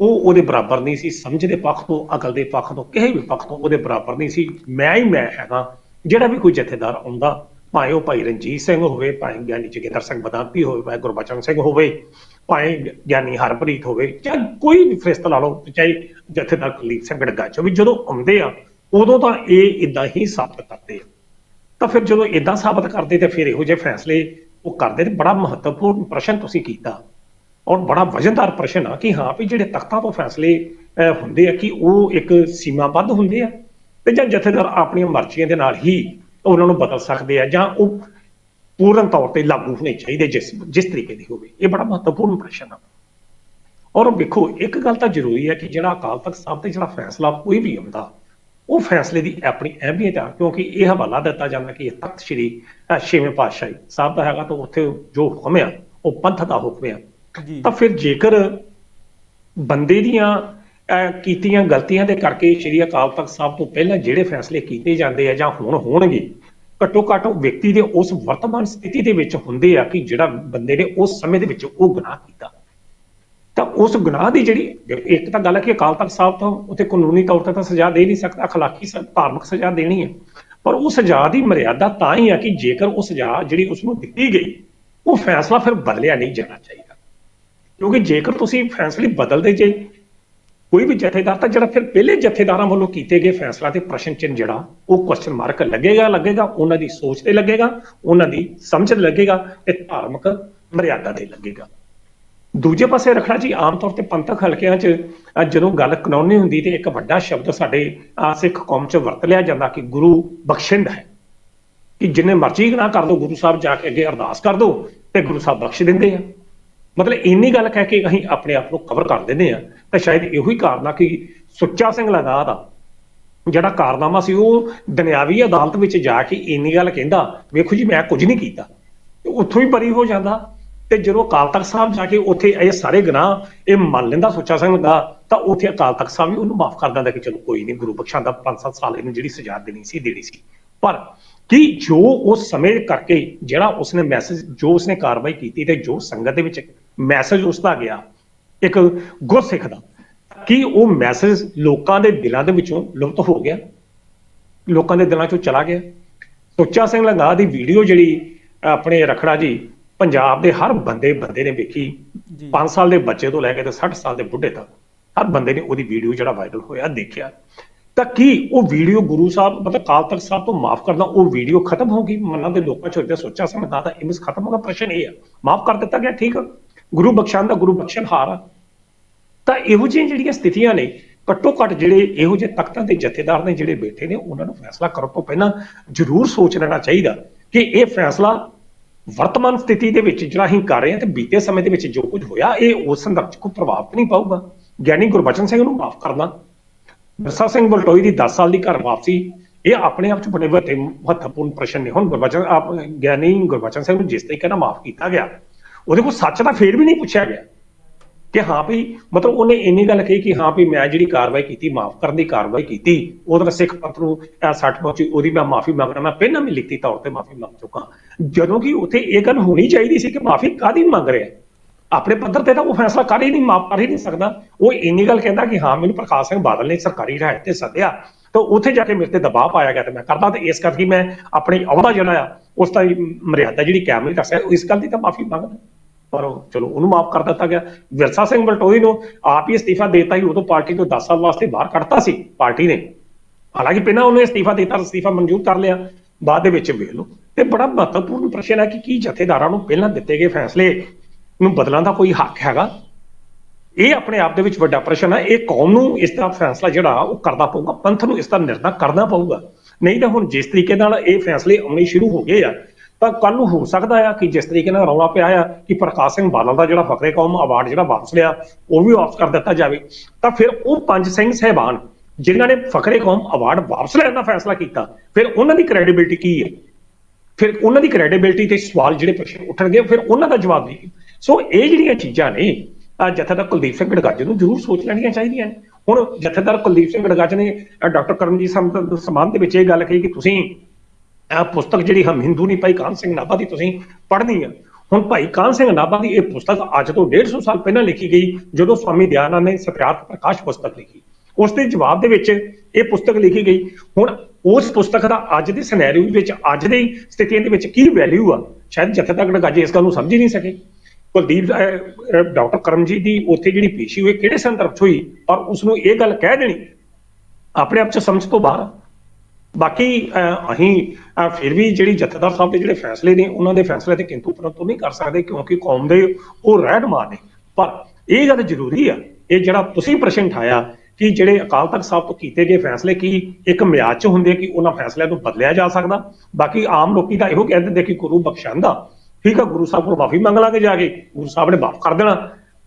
ਉਹ ਉਹਦੇ ਬਰਾਬਰ ਨਹੀਂ ਸੀ। ਸਮਝ ਦੇ ਪੱਖ ਤੋਂ ਅਕਲ ਦੇ ਪੱਖ ਤੋਂ ਕਿਸੇ ਵੀ ਪੱਖ ਤੋਂ ਉਹਦੇ ਬਰਾਬਰ ਨਹੀਂ ਸੀ। ਮੈਂ ਹੀ ਮੈਂ ਹੈਗਾ। ਜਿਹੜਾ ਵੀ ਕੋਈ ਜਥੇਦਾਰ ਆਉਂਦਾ ਭਾਵੇਂ ਉਹ ਭਾਈ ਰਣਜੀਤ ਸਿੰਘ ਹੋਵੇ ਭਾਵੇਂ ਗਿਆਨੀ ਜਗੇਦਰ ਸਿੰਘ ਬਦਾਂਤੀ ਹੋਵੇ ਭਾਵੇਂ ਗੁਰਬਚਨ ਸਿੰਘ ਹੋਵੇ ਭਾਵੇਂ ਗਿਆਨੀ ਹਰਪ੍ਰੀਤ ਹੋਵੇ ਚਾਹੇ ਕੋਈ ਵੀ ਫਰਿਸ਼ਤਾ ਲਾ ਲਓ, ਚਾਹੇ ਜਥੇਦਾਰ ਕੁਲਦੀਪ ਸਿੰਘ ਗੜਗਾ ਚੋ ਵੀ ਜਦੋਂ ਆਉਂਦੇ ਆ, ਉਦੋਂ ਤਾਂ ਇਹ ਇਦਾਂ ਹੀ ਸਾਬਤ ਕਰਦੇ ਆ। ਤਾਂ ਫਿਰ ਜਦੋਂ ਇਦਾਂ ਸਾਬਤ ਕਰਦੇ ਤੇ ਫਿਰ ਇਹੋ ਜਿਹੇ ਫੈਸਲੇ ਉਹ ਕਰਦੇ ਤੇ ਬੜਾ ਮਹੱਤਵਪੂਰਨ ਪ੍ਰਸ਼ਨ ਤੁਸੀਂ ਕੀਤਾ। ਔਰ ਬੜਾ ਵਜਨਦਾਰ ਪ੍ਰਸ਼ਨ ਆ ਕਿ ਹਾਂ ਵੀ ਜਿਹੜੇ ਤਖਤਾਂ ਤੋਂ ਫੈਸਲੇ ਹੁੰਦੇ ਆ ਕਿ ਉਹ ਇੱਕ ਸੀਮਾਬੱਧ ਹੁੰਦੇ ਆ ਤੇ ਜਾਂ ਜਥੇਦਾਰ ਆਪਣੀਆਂ ਮਰਜ਼ੀਆਂ ਦੇ ਨਾਲ ਹੀ ਉਹਨਾਂ ਨੂੰ ਬਦਲ ਸਕਦੇ ਆ ਜਾਂ ਉਹ ਪੂਰਨ ਤੌਰ ਤੇ ਲਾਗੂ ਹੋਣੇ ਚਾਹੀਦੇ ਜਿਸ ਜਿਸ ਤਰੀਕੇ ਦੀ ਹੋਵੇ। ਇਹ ਬੜਾ ਮਹੱਤਵਪੂਰਨ ਪ੍ਰਸ਼ਨ ਆ। ਔਰ ਵੇਖੋ ਇੱਕ ਗੱਲ ਤਾਂ ਜ਼ਰੂਰੀ ਹੈ ਕਿ ਜਿਹੜਾ ਅਕਾਲ ਤਖਤ ਸਾਹਿਬ ਤੇ ਜਿਹੜਾ ਫੈਸਲਾ ਕੋਈ ਵੀ ਆਉਂਦਾ ਉਹ ਫੈਸਲੇ ਦੀ ਆਪਣੀ ਅਹਿਮੀਅਤ ਆ ਕਿਉਂਕਿ ਇਹ ਹਵਾਲਾ ਦਿੱਤਾ ਜਾਂਦਾ ਕਿ ਇਹ ਤਖਤ ਸ੍ਰੀ ਛੇਵੇਂ ਪਾਤਸ਼ਾਹੀ ਸਾਹਿਬ ਦਾ ਹੈਗਾ ਤਾਂ ਉੱਥੇ ਜੋ ਹੁਕਮ ਆ ਉਹ ਪੰਥ ਦਾ ਹੁਕਮ ਆ। ਤਾਂ ਫਿਰ ਜੇਕਰ ਬੰਦੇ ਦੀਆਂ ਕੀਤੀਆਂ ਗਲਤੀਆਂ ਦੇ ਕਰਕੇ ਸ਼੍ਰੀ ਅਕਾਲ ਤਖਤ ਸਾਹਿਬ ਤੋਂ ਪਹਿਲਾਂ ਜਿਹੜੇ ਫੈਸਲੇ ਕੀਤੇ ਜਾਂਦੇ ਆ ਜਾਂ ਹੁਣ ਹੋਣਗੇ ਘੱਟੋ ਘੱਟ ਉਹ ਵਿਅਕਤੀ ਦੇ ਉਸ ਵਰਤਮਾਨ ਸਥਿਤੀ ਦੇ ਵਿੱਚ ਹੁੰਦੇ ਆ ਕਿ ਜਿਹੜਾ ਬੰਦੇ ਨੇ ਉਸ ਸਮੇਂ ਦੇ ਵਿੱਚ ਉਹ ਗੁਨਾਹ ਕੀਤਾ। ਤਾਂ ਉਸ ਗੁਨਾਹ ਦੀ ਜਿਹੜੀ, ਇੱਕ ਤਾਂ ਗੱਲ ਹੈ ਕਿ ਅਕਾਲ ਤਖਤ ਸਾਹਿਬ ਤੋਂ ਉੱਥੇ ਕਾਨੂੰਨੀ ਤੌਰ ਤੇ ਤਾਂ ਸਜ਼ਾ ਦੇ ਨਹੀਂ ਸਕਦਾ, ਅਖਲਾਕੀ ਧਾਰਮਿਕ ਸਜ਼ਾ ਦੇਣੀ ਹੈ ਪਰ ਉਹ ਸਜ਼ਾ ਦੀ ਮਰਿਆਦਾ ਤਾਂ ਹੀ ਹੈ ਕਿ ਜੇਕਰ ਉਹ ਸਜ਼ਾ ਜਿਹੜੀ ਉਸ ਨੂੰ ਦਿੱਤੀ ਗਈ, ਉਹ ਫੈਸਲਾ ਫਿਰ ਬਦਲਿਆ ਨਹੀਂ ਜਾਣਾ ਚਾਹੀਦਾ। ਕਿਉਂਕਿ ਜੇਕਰ ਤੁਸੀਂ ਫੈਸਲੇ ਬਦਲਦੇ ਜੇ ਕੋਈ ਵੀ ਜਥੇਦਾਰ ਤਾਂ ਜਿਹੜਾ ਫਿਰ ਪਹਿਲੇ ਜਥੇਦਾਰਾਂ ਵੱਲੋਂ ਕੀਤੇ ਗਏ ਫੈਸਲਾ ਤੇ ਪ੍ਰਸ਼ਨ ਚਿੰਨ੍ਹ ਜਿਹੜਾ, ਉਹ ਕੁਐਸਚਨ ਮਾਰਕ ਲੱਗੇਗਾ ਲੱਗੇਗਾ, ਉਹਨਾਂ ਦੀ ਸੋਚ ਤੇ ਲੱਗੇਗਾ, ਉਹਨਾਂ ਦੀ ਸਮਝ ਤੇ ਲੱਗੇਗਾ ਤੇ ਧਾਰਮਿਕ ਮਰਿਆਦਾ ਤੇ ਲੱਗੇਗਾ। ਦੂਜੇ ਪਾਸੇ ਰੱਖਣਾ ਜੀ, ਆਮ ਤੌਰ ਤੇ ਪੰਥਕ ਹਲਕਿਆਂ 'ਚ ਜਦੋਂ ਗੱਲ ਕਾਨੂੰਨੀ ਹੁੰਦੀ ਤੇ ਇੱਕ ਵੱਡਾ ਸ਼ਬਦ ਸਾਡੇ ਸਿੱਖ ਕੌਮ 'ਚ ਵਰਤ ਲਿਆ ਜਾਂਦਾ ਕਿ ਗੁਰੂ ਬਖਸ਼ਿੰਦ ਹੈ। ਕਿ ਜਿੰਨੇ ਮਰਜ਼ੀ ਗੁਨਾਹ ਕਰ ਦੋ, ਗੁਰੂ ਸਾਹਿਬ ਜਾ ਕੇ ਅੱਗੇ ਅਰਦਾਸ ਕਰ ਦੋ ਤੇ ਗੁਰੂ ਸਾਹਿਬ ਬਖਸ਼ ਦਿੰਦੇ ਆ। ਮਤਲਬ ਇੰਨੀ ਗੱਲ ਕਹਿ ਕੇ ਅਸੀਂ ਆਪਣੇ ਆਪ ਨੂੰ ਕਵਰ ਕਰ ਦਿੰਦੇ ਆ। ਤਾਂ ਸ਼ਾਇਦ ਇਹੋ ਹੀ ਕਾਰਨ ਆ ਕਿ ਸੁੱਚਾ ਸਿੰਘ ਲਗਾ ਦਾ ਜਿਹੜਾ ਕਾਰਨਾਮਾ ਸੀ, ਉਹ ਦੁਨਿਆਵੀ ਅਦਾਲਤ ਵਿੱਚ ਜਾ ਕੇ ਇੰਨੀ ਗੱਲ ਕਹਿੰਦਾ, ਵੇਖੋ ਜੀ, ਮੈਂ ਕੁਝ ਨਹੀਂ ਕੀਤਾ। ਤੇ ਉੱਥੋਂ ਹੀ ਬਰੀ ਹੋ ਜਾਂਦਾ। ਤੇ ਜਦੋਂ ਅਕਾਲ ਤਖਤ ਸਾਹਿਬ ਜਾ ਕੇ ਉੱਥੇ ਇਹ ਸਾਰੇ ਗੁਨਾਹ, ਇਹ ਮੰਨ ਲੈਂਦਾ ਸੁੱਚਾ ਸਿੰਘ ਦਾ ਤਾਂ ਉੱਥੇ ਅਕਾਲ ਤਖਤ ਸਾਹਿਬ ਵੀ ਉਹਨੂੰ ਮਾਫ ਕਰ ਦਿੰਦਾ ਕਿ ਚਲੋ ਕੋਈ ਨਹੀਂ, ਗੁਰੂ ਬਖਸ਼ਾਂ ਦਾ 5-7 ਸਾਲ ਇਹਨੂੰ ਜਿਹੜੀ ਸਜ਼ਾ ਦੇਣੀ ਸੀ ਦੇਣੀ ਸੀ। ਪਰ ਕਿ ਜੋ ਉਸ ਸਮੇਂ ਕਰਕੇ ਜਿਹੜਾ ਉਸਨੇ ਮੈਸੇਜ ਜੋ ਉਸਨੇ ਕਾਰਵਾਈ ਕੀਤੀ ਤੇ ਜੋ ਸੰਗਤ ਦੇ ਵਿੱਚ ਮੈਸੇਜ ਉਸਦਾ ਗਿਆ ਇੱਕ ਗੁਰਸਿੱਖ ਦਾ ਕੀ ਉਹ ਮੈਸੇਜ ਲੋਕਾਂ ਦੇ ਦਿਲਾਂ ਦੇ ਵਿੱਚੋਂ ਲੁਪਤ ਹੋ ਗਿਆ? ਲੋਕਾਂ ਦੇ ਦਿਲਾਂ ਚੋਂ ਚਲਾ ਗਿਆ? ਸੁੱਚਾ ਸਿੰਘ ਲੰਗਾ ਦੀ ਵੀਡੀਓ ਜਿਹੜੀ ਆਪਣੇ ਰਖੜਾ ਜੀ ਪੰਜਾਬ ਦੇ ਹਰ ਬੰਦੇ ਬੰਦੇ ਨੇ ਵੇਖੀ ਜੀ। 5 ਸਾਲ ਦੇ ਬੱਚੇ ਤੋਂ ਲੈ ਕੇ ਤੇ 60 ਸਾਲ ਦੇ ਬੁੱਢੇ ਤੱਕ ਹਰ ਬੰਦੇ ਨੇ ਉਹਦੀ ਵੀਡੀਓ ਜਿਹੜਾ ਵਾਇਰਲ ਹੋਇਆ ਦੇਖਿਆ। ਤਾਂ ਕੀ ਉਹ ਵੀਡੀਓ ਗੁਰੂ ਸਾਹਿਬ ਮਤਲਬ ਕਾਲ ਤਖਤ ਸਾਹਿਬ ਤੋਂ ਮਾਫ ਕਰਨਾ ਉਹ ਵੀਡੀਓ ਖਤਮ ਹੋ ਗਈ? ਮਨਾਂ ਦੇ ਲੋਕਾਂ ਚ ਹੋਇਆ ਸੋਚਾ ਸਮਝਦਾ ਤਾਂ ਇਮੇਜ ਖਤਮ ਹੋ ਗਿਆ ਪ੍ਰਸ਼ਨ ਇਹ ਆ ਮਾਫ ਕਰ ਦਿੱਤਾ ਗਿਆ ਠੀਕ ਗੁਰੂ ਬਖਸ਼ਾਂ ਦਾ ਗੁਰੂ ਬਖਸ਼ਣ ਹਾਰ ਆ। ਤਾਂ ਇਹੋ ਜਿਹੀਆਂ ਜਿਹੜੀਆਂ ਸਥਿਤੀਆਂ ਨੇ, ਘੱਟੋ ਘੱਟ ਜਿਹੜੇ ਇਹੋ ਜਿਹੇ ਤਖਤਾਂ ਦੇ ਜਥੇਦਾਰ ਨੇ ਜਿਹੜੇ ਬੈਠੇ ਨੇ, ਉਹਨਾਂ ਨੂੰ ਫੈਸਲਾ ਕਰਨ ਤੋਂ ਪਹਿਲਾਂ ਜ਼ਰੂਰ ਸੋਚ ਲੈਣਾ ਚਾਹੀਦਾ ਕਿ ਇਹ ਫੈਸਲਾ ਵਰਤਮਾਨ ਸਥਿਤੀ ਦੇ ਵਿੱਚ ਜਿਹੜਾ ਅਸੀਂ ਕਰ ਰਹੇ ਹਾਂ ਤੇ ਬੀਤੇ ਸਮੇਂ ਦੇ ਵਿੱਚ ਜੋ ਕੁਝ ਹੋਇਆ, ਇਹ ਉਸ ਸੰਦਰਭ 'ਚ ਕੋਈ ਪ੍ਰਭਾਵ ਨਹੀਂ ਪਾਊਗਾ। ਗਿਆਨੀ ਗੁਰਬਚਨ ਸਿੰਘ ਨੂੰ ਮਾਫ ਕਰਨਾ ਵਿਰਸਾ ਸਿੰਘ ਬਲਟੋਈ ਦੀ 10 ਸਾਲ ਦੀ ਘਰ ਵਾਪਸੀ, ਇਹ ਆਪਣੇ ਆਪ 'ਚ ਬੜੇ ਵੱਡੇ ਮਹੱਤਵਪੂਰਨ ਪ੍ਰਸ਼ਨ ਨੇ। ਹੁਣ ਗੁਰਬਚਨ, ਆਪ ਗਿਆਨੀ ਗੁਰਬਚਨ ਸਿੰਘ ਨੂੰ ਜਿਸ ਤਰੀਕੇ ਨਾਲ ਮਾਫ ਕੀਤਾ ਗਿਆ, ਉਹਦੇ ਕੋਲ ਸੱਚ ਦਾ ਫੇਰ ਵੀ ਨਹੀਂ ਪੁੱਛਿਆ ਗਿਆ। ਕਿ ਹਾਂ ਵੀ ਮਤਲਬ ਉਹਨੇ ਇੰਨੀ ਗੱਲ ਕਹੀ ਕਿ ਹਾਂ ਵੀ ਮੈਂ ਜਿਹੜੀ ਕਾਰਵਾਈ ਕੀਤੀ, ਮਾਫ ਕਰਨ ਦੀ ਕਾਰਵਾਈ ਕੀਤੀ ਉਹਦਾ ਸਿੱਖ ਪੰਥ ਨੂੰ ਇਹ ਸੱਟ ਪਹੁੰਚੀ, ਉਹਦੀ ਮੈਂ ਮਾਫੀ ਮੰਗਣਾ ਮੈਂ ਪਹਿਲਾਂ ਵੀ ਲਿਖਤੀ ਤੌਰ ਤੇ ਮਾਫੀ ਮੰਗ ਚੁੱਕਾ। ਜਦੋਂ ਕਿ ਉੱਥੇ ਇਹ ਗੱਲ ਹੋਣੀ ਚਾਹੀਦੀ ਸੀ ਕਿ ਮਾਫੀ ਕਾਦੀ ਮੰਗ ਰਿਹਾ ਆਪਣੇ ਪੱਧਰ ਤੇ ਤਾਂ ਉਹ ਫੈਸਲਾ ਕਰ ਹੀ ਨਹੀਂ, ਮਾਫ ਕਰ ਹੀ ਨਹੀਂ ਸਕਦਾ। ਉਹ ਇੰਨੀ ਗੱਲ ਕਹਿੰਦਾ ਕਿ ਹਾਂ, ਮੈਨੂੰ ਪ੍ਰਕਾਸ਼ ਸਿੰਘ ਬਾਦਲ ਨੇ ਸਰਕਾਰੀ ਰਾਇਤ ਤੇ ਸੱਦਿਆ। ਤਾਂ ਉੱਥੇ ਜਾ ਕੇ ਮੇਰੇ ਤੇ ਦਬਾਅ ਪਾਇਆ ਗਿਆ ਤੇ ਮੈਂ ਕਰਦਾ ਤੇ ਇਸ ਕਰਕੇ ਮੈਂ ਆਪਣੀ ਅਹੁਦਾ ਜਿਹੜਾ ਆ, ਉਸ ਦਾ ਮਰਿਆਦਾ ਜਿਹੜੀ ਕਾਇਮ ਨਹੀਂ ਕਰ ਸਕਿਆ ਇਸ ਗੱਲ ਦੀ ਤਾਂ ਮਾਫੀ ਮੰਗਦਾ। ਪਰ ਚਲੋ, ਉਹਨੂੰ ਮਾਫ ਕਰ ਦਿੱਤਾ ਗਿਆ। ਵਿਰਸਾ ਸਿੰਘ ਬਲਟੋਈ ਨੂੰ ਆਪ ਹੀ ਅਸਤੀਫਾ ਦੇਤਾ ਹੀ ਉਦੋਂ ਪਾਰਟੀ ਤੋਂ 10 ਸਾਲ ਵਾਸਤੇ ਬਾਹਰ ਕੱਢਤਾ ਸੀ, ਪਾਰਟੀ ਨੇ। ਹਾਲਾਂਕਿ ਪਹਿਲਾਂ ਉਹਨੇ ਅਸਤੀਫਾ ਦਿੱਤਾ, ਅਸਤੀਫਾ ਮਨਜ਼ੂਰ ਕਰ ਲਿਆ। ਬਾਅਦ ਦੇ ਵਿੱਚ ਵੇਖ ਲਓ, ਤੇ ਬੜਾ ਮਹੱਤਵਪੂਰਨ ਪ੍ਰਸ਼ਨ ਹੈ ਕਿ ਕੀ ਜਥੇਦਾਰਾਂ ਨੂੰ ਪਹਿਲਾਂ ਦਿੱਤੇ ਗਏ ਫੈਸਲੇ ਨੂੰ ਬਦਲਣ ਦਾ ਕੋਈ ਹੱਕ ਹੈਗਾ? ਇਹ ਆਪਣੇ ਆਪ ਦੇ ਵਿੱਚ ਵੱਡਾ ਪ੍ਰਸ਼ਨ ਹੈ। ਇਹ ਕੌਮ ਨੂੰ ਇਸ ਦਾ ਫੈਸਲਾ ਜਿਹੜਾ, ਉਹ ਕਰਨਾ ਪਊਗਾ, ਪੰਥ ਨੂੰ ਇਸ ਦਾ ਨਿਰਣਾ ਕਰਨਾ ਪਊਗਾ। ਨਹੀਂ ਤਾਂ ਹੁਣ ਜਿਸ ਤਰੀਕੇ ਨਾਲ ਇਹ ਫੈਸਲੇ ਆਉਣੇ ਸ਼ੁਰੂ ਹੋ ਗਏ ਆ ਤਾਂ ਕੱਲ ਨੂੰ ਹੋ ਸਕਦਾ ਆ ਕਿ ਜਿਸ ਤਰੀਕੇ ਨਾਲ ਰੌਲਾ ਪਿਆ ਆ ਕਿ ਪ੍ਰਕਾਸ਼ ਸਿੰਘ ਬਾਦਲ ਦਾ ਜਿਹੜਾ ਫਕਰੇ ਕੌਮ ਅਵਾਰਡ ਜਿਹੜਾ ਵਾਪਸ ਲਿਆ, ਉਹ ਵੀ ਵਾਪਸ ਕਰ ਦਿੱਤਾ ਜਾਵੇ। ਤਾਂ ਫਿਰ ਉਹ ਪੰਜ ਸਿੰਘ ਸਹਿਬਾਨ ਜਿਨ੍ਹਾਂ ਨੇ ਫਕਰੇ ਕੌਮ ਅਵਾਰਡ ਵਾਪਸ ਲੈਣ ਦਾ ਫੈਸਲਾ ਕੀਤਾ, ਫਿਰ ਉਹਨਾਂ ਦੀ ਕ੍ਰੈਡੀਬਿਲਟੀ ਕੀ ਹੈ ਫਿਰ ਉਹਨਾਂ ਦੀ ਕ੍ਰੈਡੀਬਿਲਟੀ ਤੇ ਸਵਾਲ ਜਿਹੜੇ ਪ੍ਰਸ਼ਨ ਉੱਠਣਗੇ, ਫਿਰ ਉਹਨਾਂ ਦਾ ਜਵਾਬ ਦੇ ਸੋ ਇਹ ਜਿਹੜੀਆਂ ਚੀਜ਼ਾਂ ਨੇ ਜਥੇਦਾਰ ਕੁਲਦੀਪ ਸਿੰਘ ਗੜਗੱਜ ਨੂੰ ਜ਼ਰੂਰ ਸੋਚ ਲੈਣੀਆਂ ਚਾਹੀਦੀਆਂ ਨੇ। ਹੁਣ ਜਥੇਦਾਰ ਕੁਲਦੀਪ ਸਿੰਘ ਗੜਗੱਜ ਨੇ ਡਾਕਟਰ ਕਰਮਜੀਤ ਸਿੰਘ ਦੇ ਸਮਾਨ ਦੇ ਵਿੱਚ ਇਹ ਗੱਲ ਕਹੀ ਕਿ ਤੁਸੀਂ ਇਹ ਪੁਸਤਕ ਜਿਹੜੀ ਹਮ ਹਿੰਦੂ ਨਹੀਂ, ਭਾਈ ਕਾਨ ਸਿੰਘ ਨਾਭਾ ਦੀ ਤੁਸੀਂ ਪੜ੍ਹਨੀ ਆ। ਹੁਣ ਭਾਈ ਕਾਨ ਸਿੰਘ ਨਾਭਾ ਦੀ ਇਹ ਪੁਸਤਕ ਅੱਜ ਤੋਂ 150 ਸਾਲ ਪਹਿਲਾਂ ਲਿਖੀ ਗਈ, ਜਦੋਂ ਸਵਾਮੀ ਦਿਆਨੰਦ ਨੇ ਸਤਿਆਰਥ ਪ੍ਰਕਾਸ਼ ਪੁਸਤਕ ਲਿਖੀ। ਉਸ ਦੇ ਜਵਾਬ ਦੇ ਵਿੱਚ ਇਹ ਪੁਸਤਕ ਲਿਖੀ ਗਈ, ਹੁਣ ਉਸ ਪੁਸਤਕ ਦਾ ਅੱਜ ਦੇ ਸਿਨੈਰੀਓ ਵਿੱਚ, ਅੱਜ ਦੀ ਸਥਿਤੀਆਂ ਦੇ ਵਿੱਚ ਕੀ ਵੈਲਿਊ ਆ? ਸ਼ਾਇਦ ਜਥੇਦਾਰ ਗੜਗੱਜ ਇਸ ਗੱਲ ਨੂੰ ਸਮਝ ਹੀ ਨਹੀਂ ਸਕੇ। ਕੁਲਦੀਪ ਡਾਕਟਰ ਕਰਮਜੀਤ ਦੀ ਉੱਥੇ ਜਿਹੜੀ ਪੇਸ਼ੀ ਹੋਈ, ਕਿਹੜੇ ਸੰਦਰਭ 'ਚ ਹੋਈ? ਔਰ ਉਸ ਨੂੰ ਇਹ ਗੱਲ ਕਹਿ ਦੇਣੀ, ਆਪਣੇ ਆਪ 'ਚ ਸਮਝ ਤੋਂ ਬਾਹਰ ਬਾਕੀ ਅਸੀਂ ਫਿਰ ਵੀ ਜਿਹੜੀ ਜਥੇਦਾਰ ਸਾਹਿਬ ਦੇ ਜਿਹੜੇ ਫੈਸਲੇ ਨੇ, ਉਹਨਾਂ ਦੇ ਫੈਸਲੇ ਤੇ ਕਿੰਤੂ ਪਰੰਤੂ ਨਹੀਂ ਕਰ ਸਕਦੇ ਕਿਉਂਕਿ ਕੌਮ ਦੇ ਉਹ ਰਹਿਨੁਮਾ ਨੇ। ਪਰ ਇਹ ਗੱਲ ਜ਼ਰੂਰੀ ਆ, ਇਹ ਜਿਹੜਾ ਤੁਸੀਂ ਪ੍ਰਸ਼ਨ ਉਠਾਇਆ ਕਿ ਜਿਹੜੇ ਅਕਾਲ ਤਖਤ ਸਾਹਿਬ ਤੋਂ ਕੀਤੇ ਗਏ ਫੈਸਲੇ ਕੀ ਇੱਕ ਮਿਆਦ 'ਚ ਹੁੰਦੇ ਕਿ ਉਹਨਾਂ ਫੈਸਲਿਆਂ ਨੂੰ ਬਦਲਿਆ ਜਾ ਸਕਦਾ? ਬਾਕੀ ਆਮ ਲੋਕੀ ਤਾਂ ਇਹੋ ਕਹਿੰਦੇ ਨੇ ਕਿ ਗੁਰੂ ਬਖਸ਼ਾਂਦਾ ਠੀਕ ਆ, ਗੁਰੂ ਸਾਹਿਬ ਕੋਲ ਮਾਫੀ ਮੰਗ ਲਾਂਗੇ ਜਾ ਕੇ, ਗੁਰੂ ਸਾਹਿਬ ਨੇ ਮਾਫ ਕਰ ਦੇਣਾ।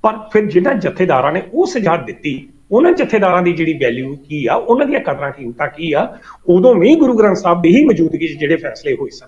ਪਰ ਫਿਰ ਜਿਹਨਾਂ ਜਥੇਦਾਰਾਂ ਨੇ ਉਹ ਸੁਝਾਅ ਦਿੱਤੀ ਉਹਨਾਂ ਜਥੇਦਾਰਾਂ ਦੀ ਜਿਹੜੀ ਵੈਲਿਊ ਕੀ ਆ, ਉਹਨਾਂ ਦੀਆਂ ਕਦਰਾਂ ਕੀਮਤਾਂ ਕੀ ਆ, ਉਦੋਂ ਵੀ ਗੁਰੂ ਗ੍ਰੰਥ ਸਾਹਿਬ ਦੀ ਹੀ ਮੌਜੂਦਗੀ 'ਚ ਜਿਹੜੇ ਫੈਸਲੇ ਹੋਏ ਸਨ।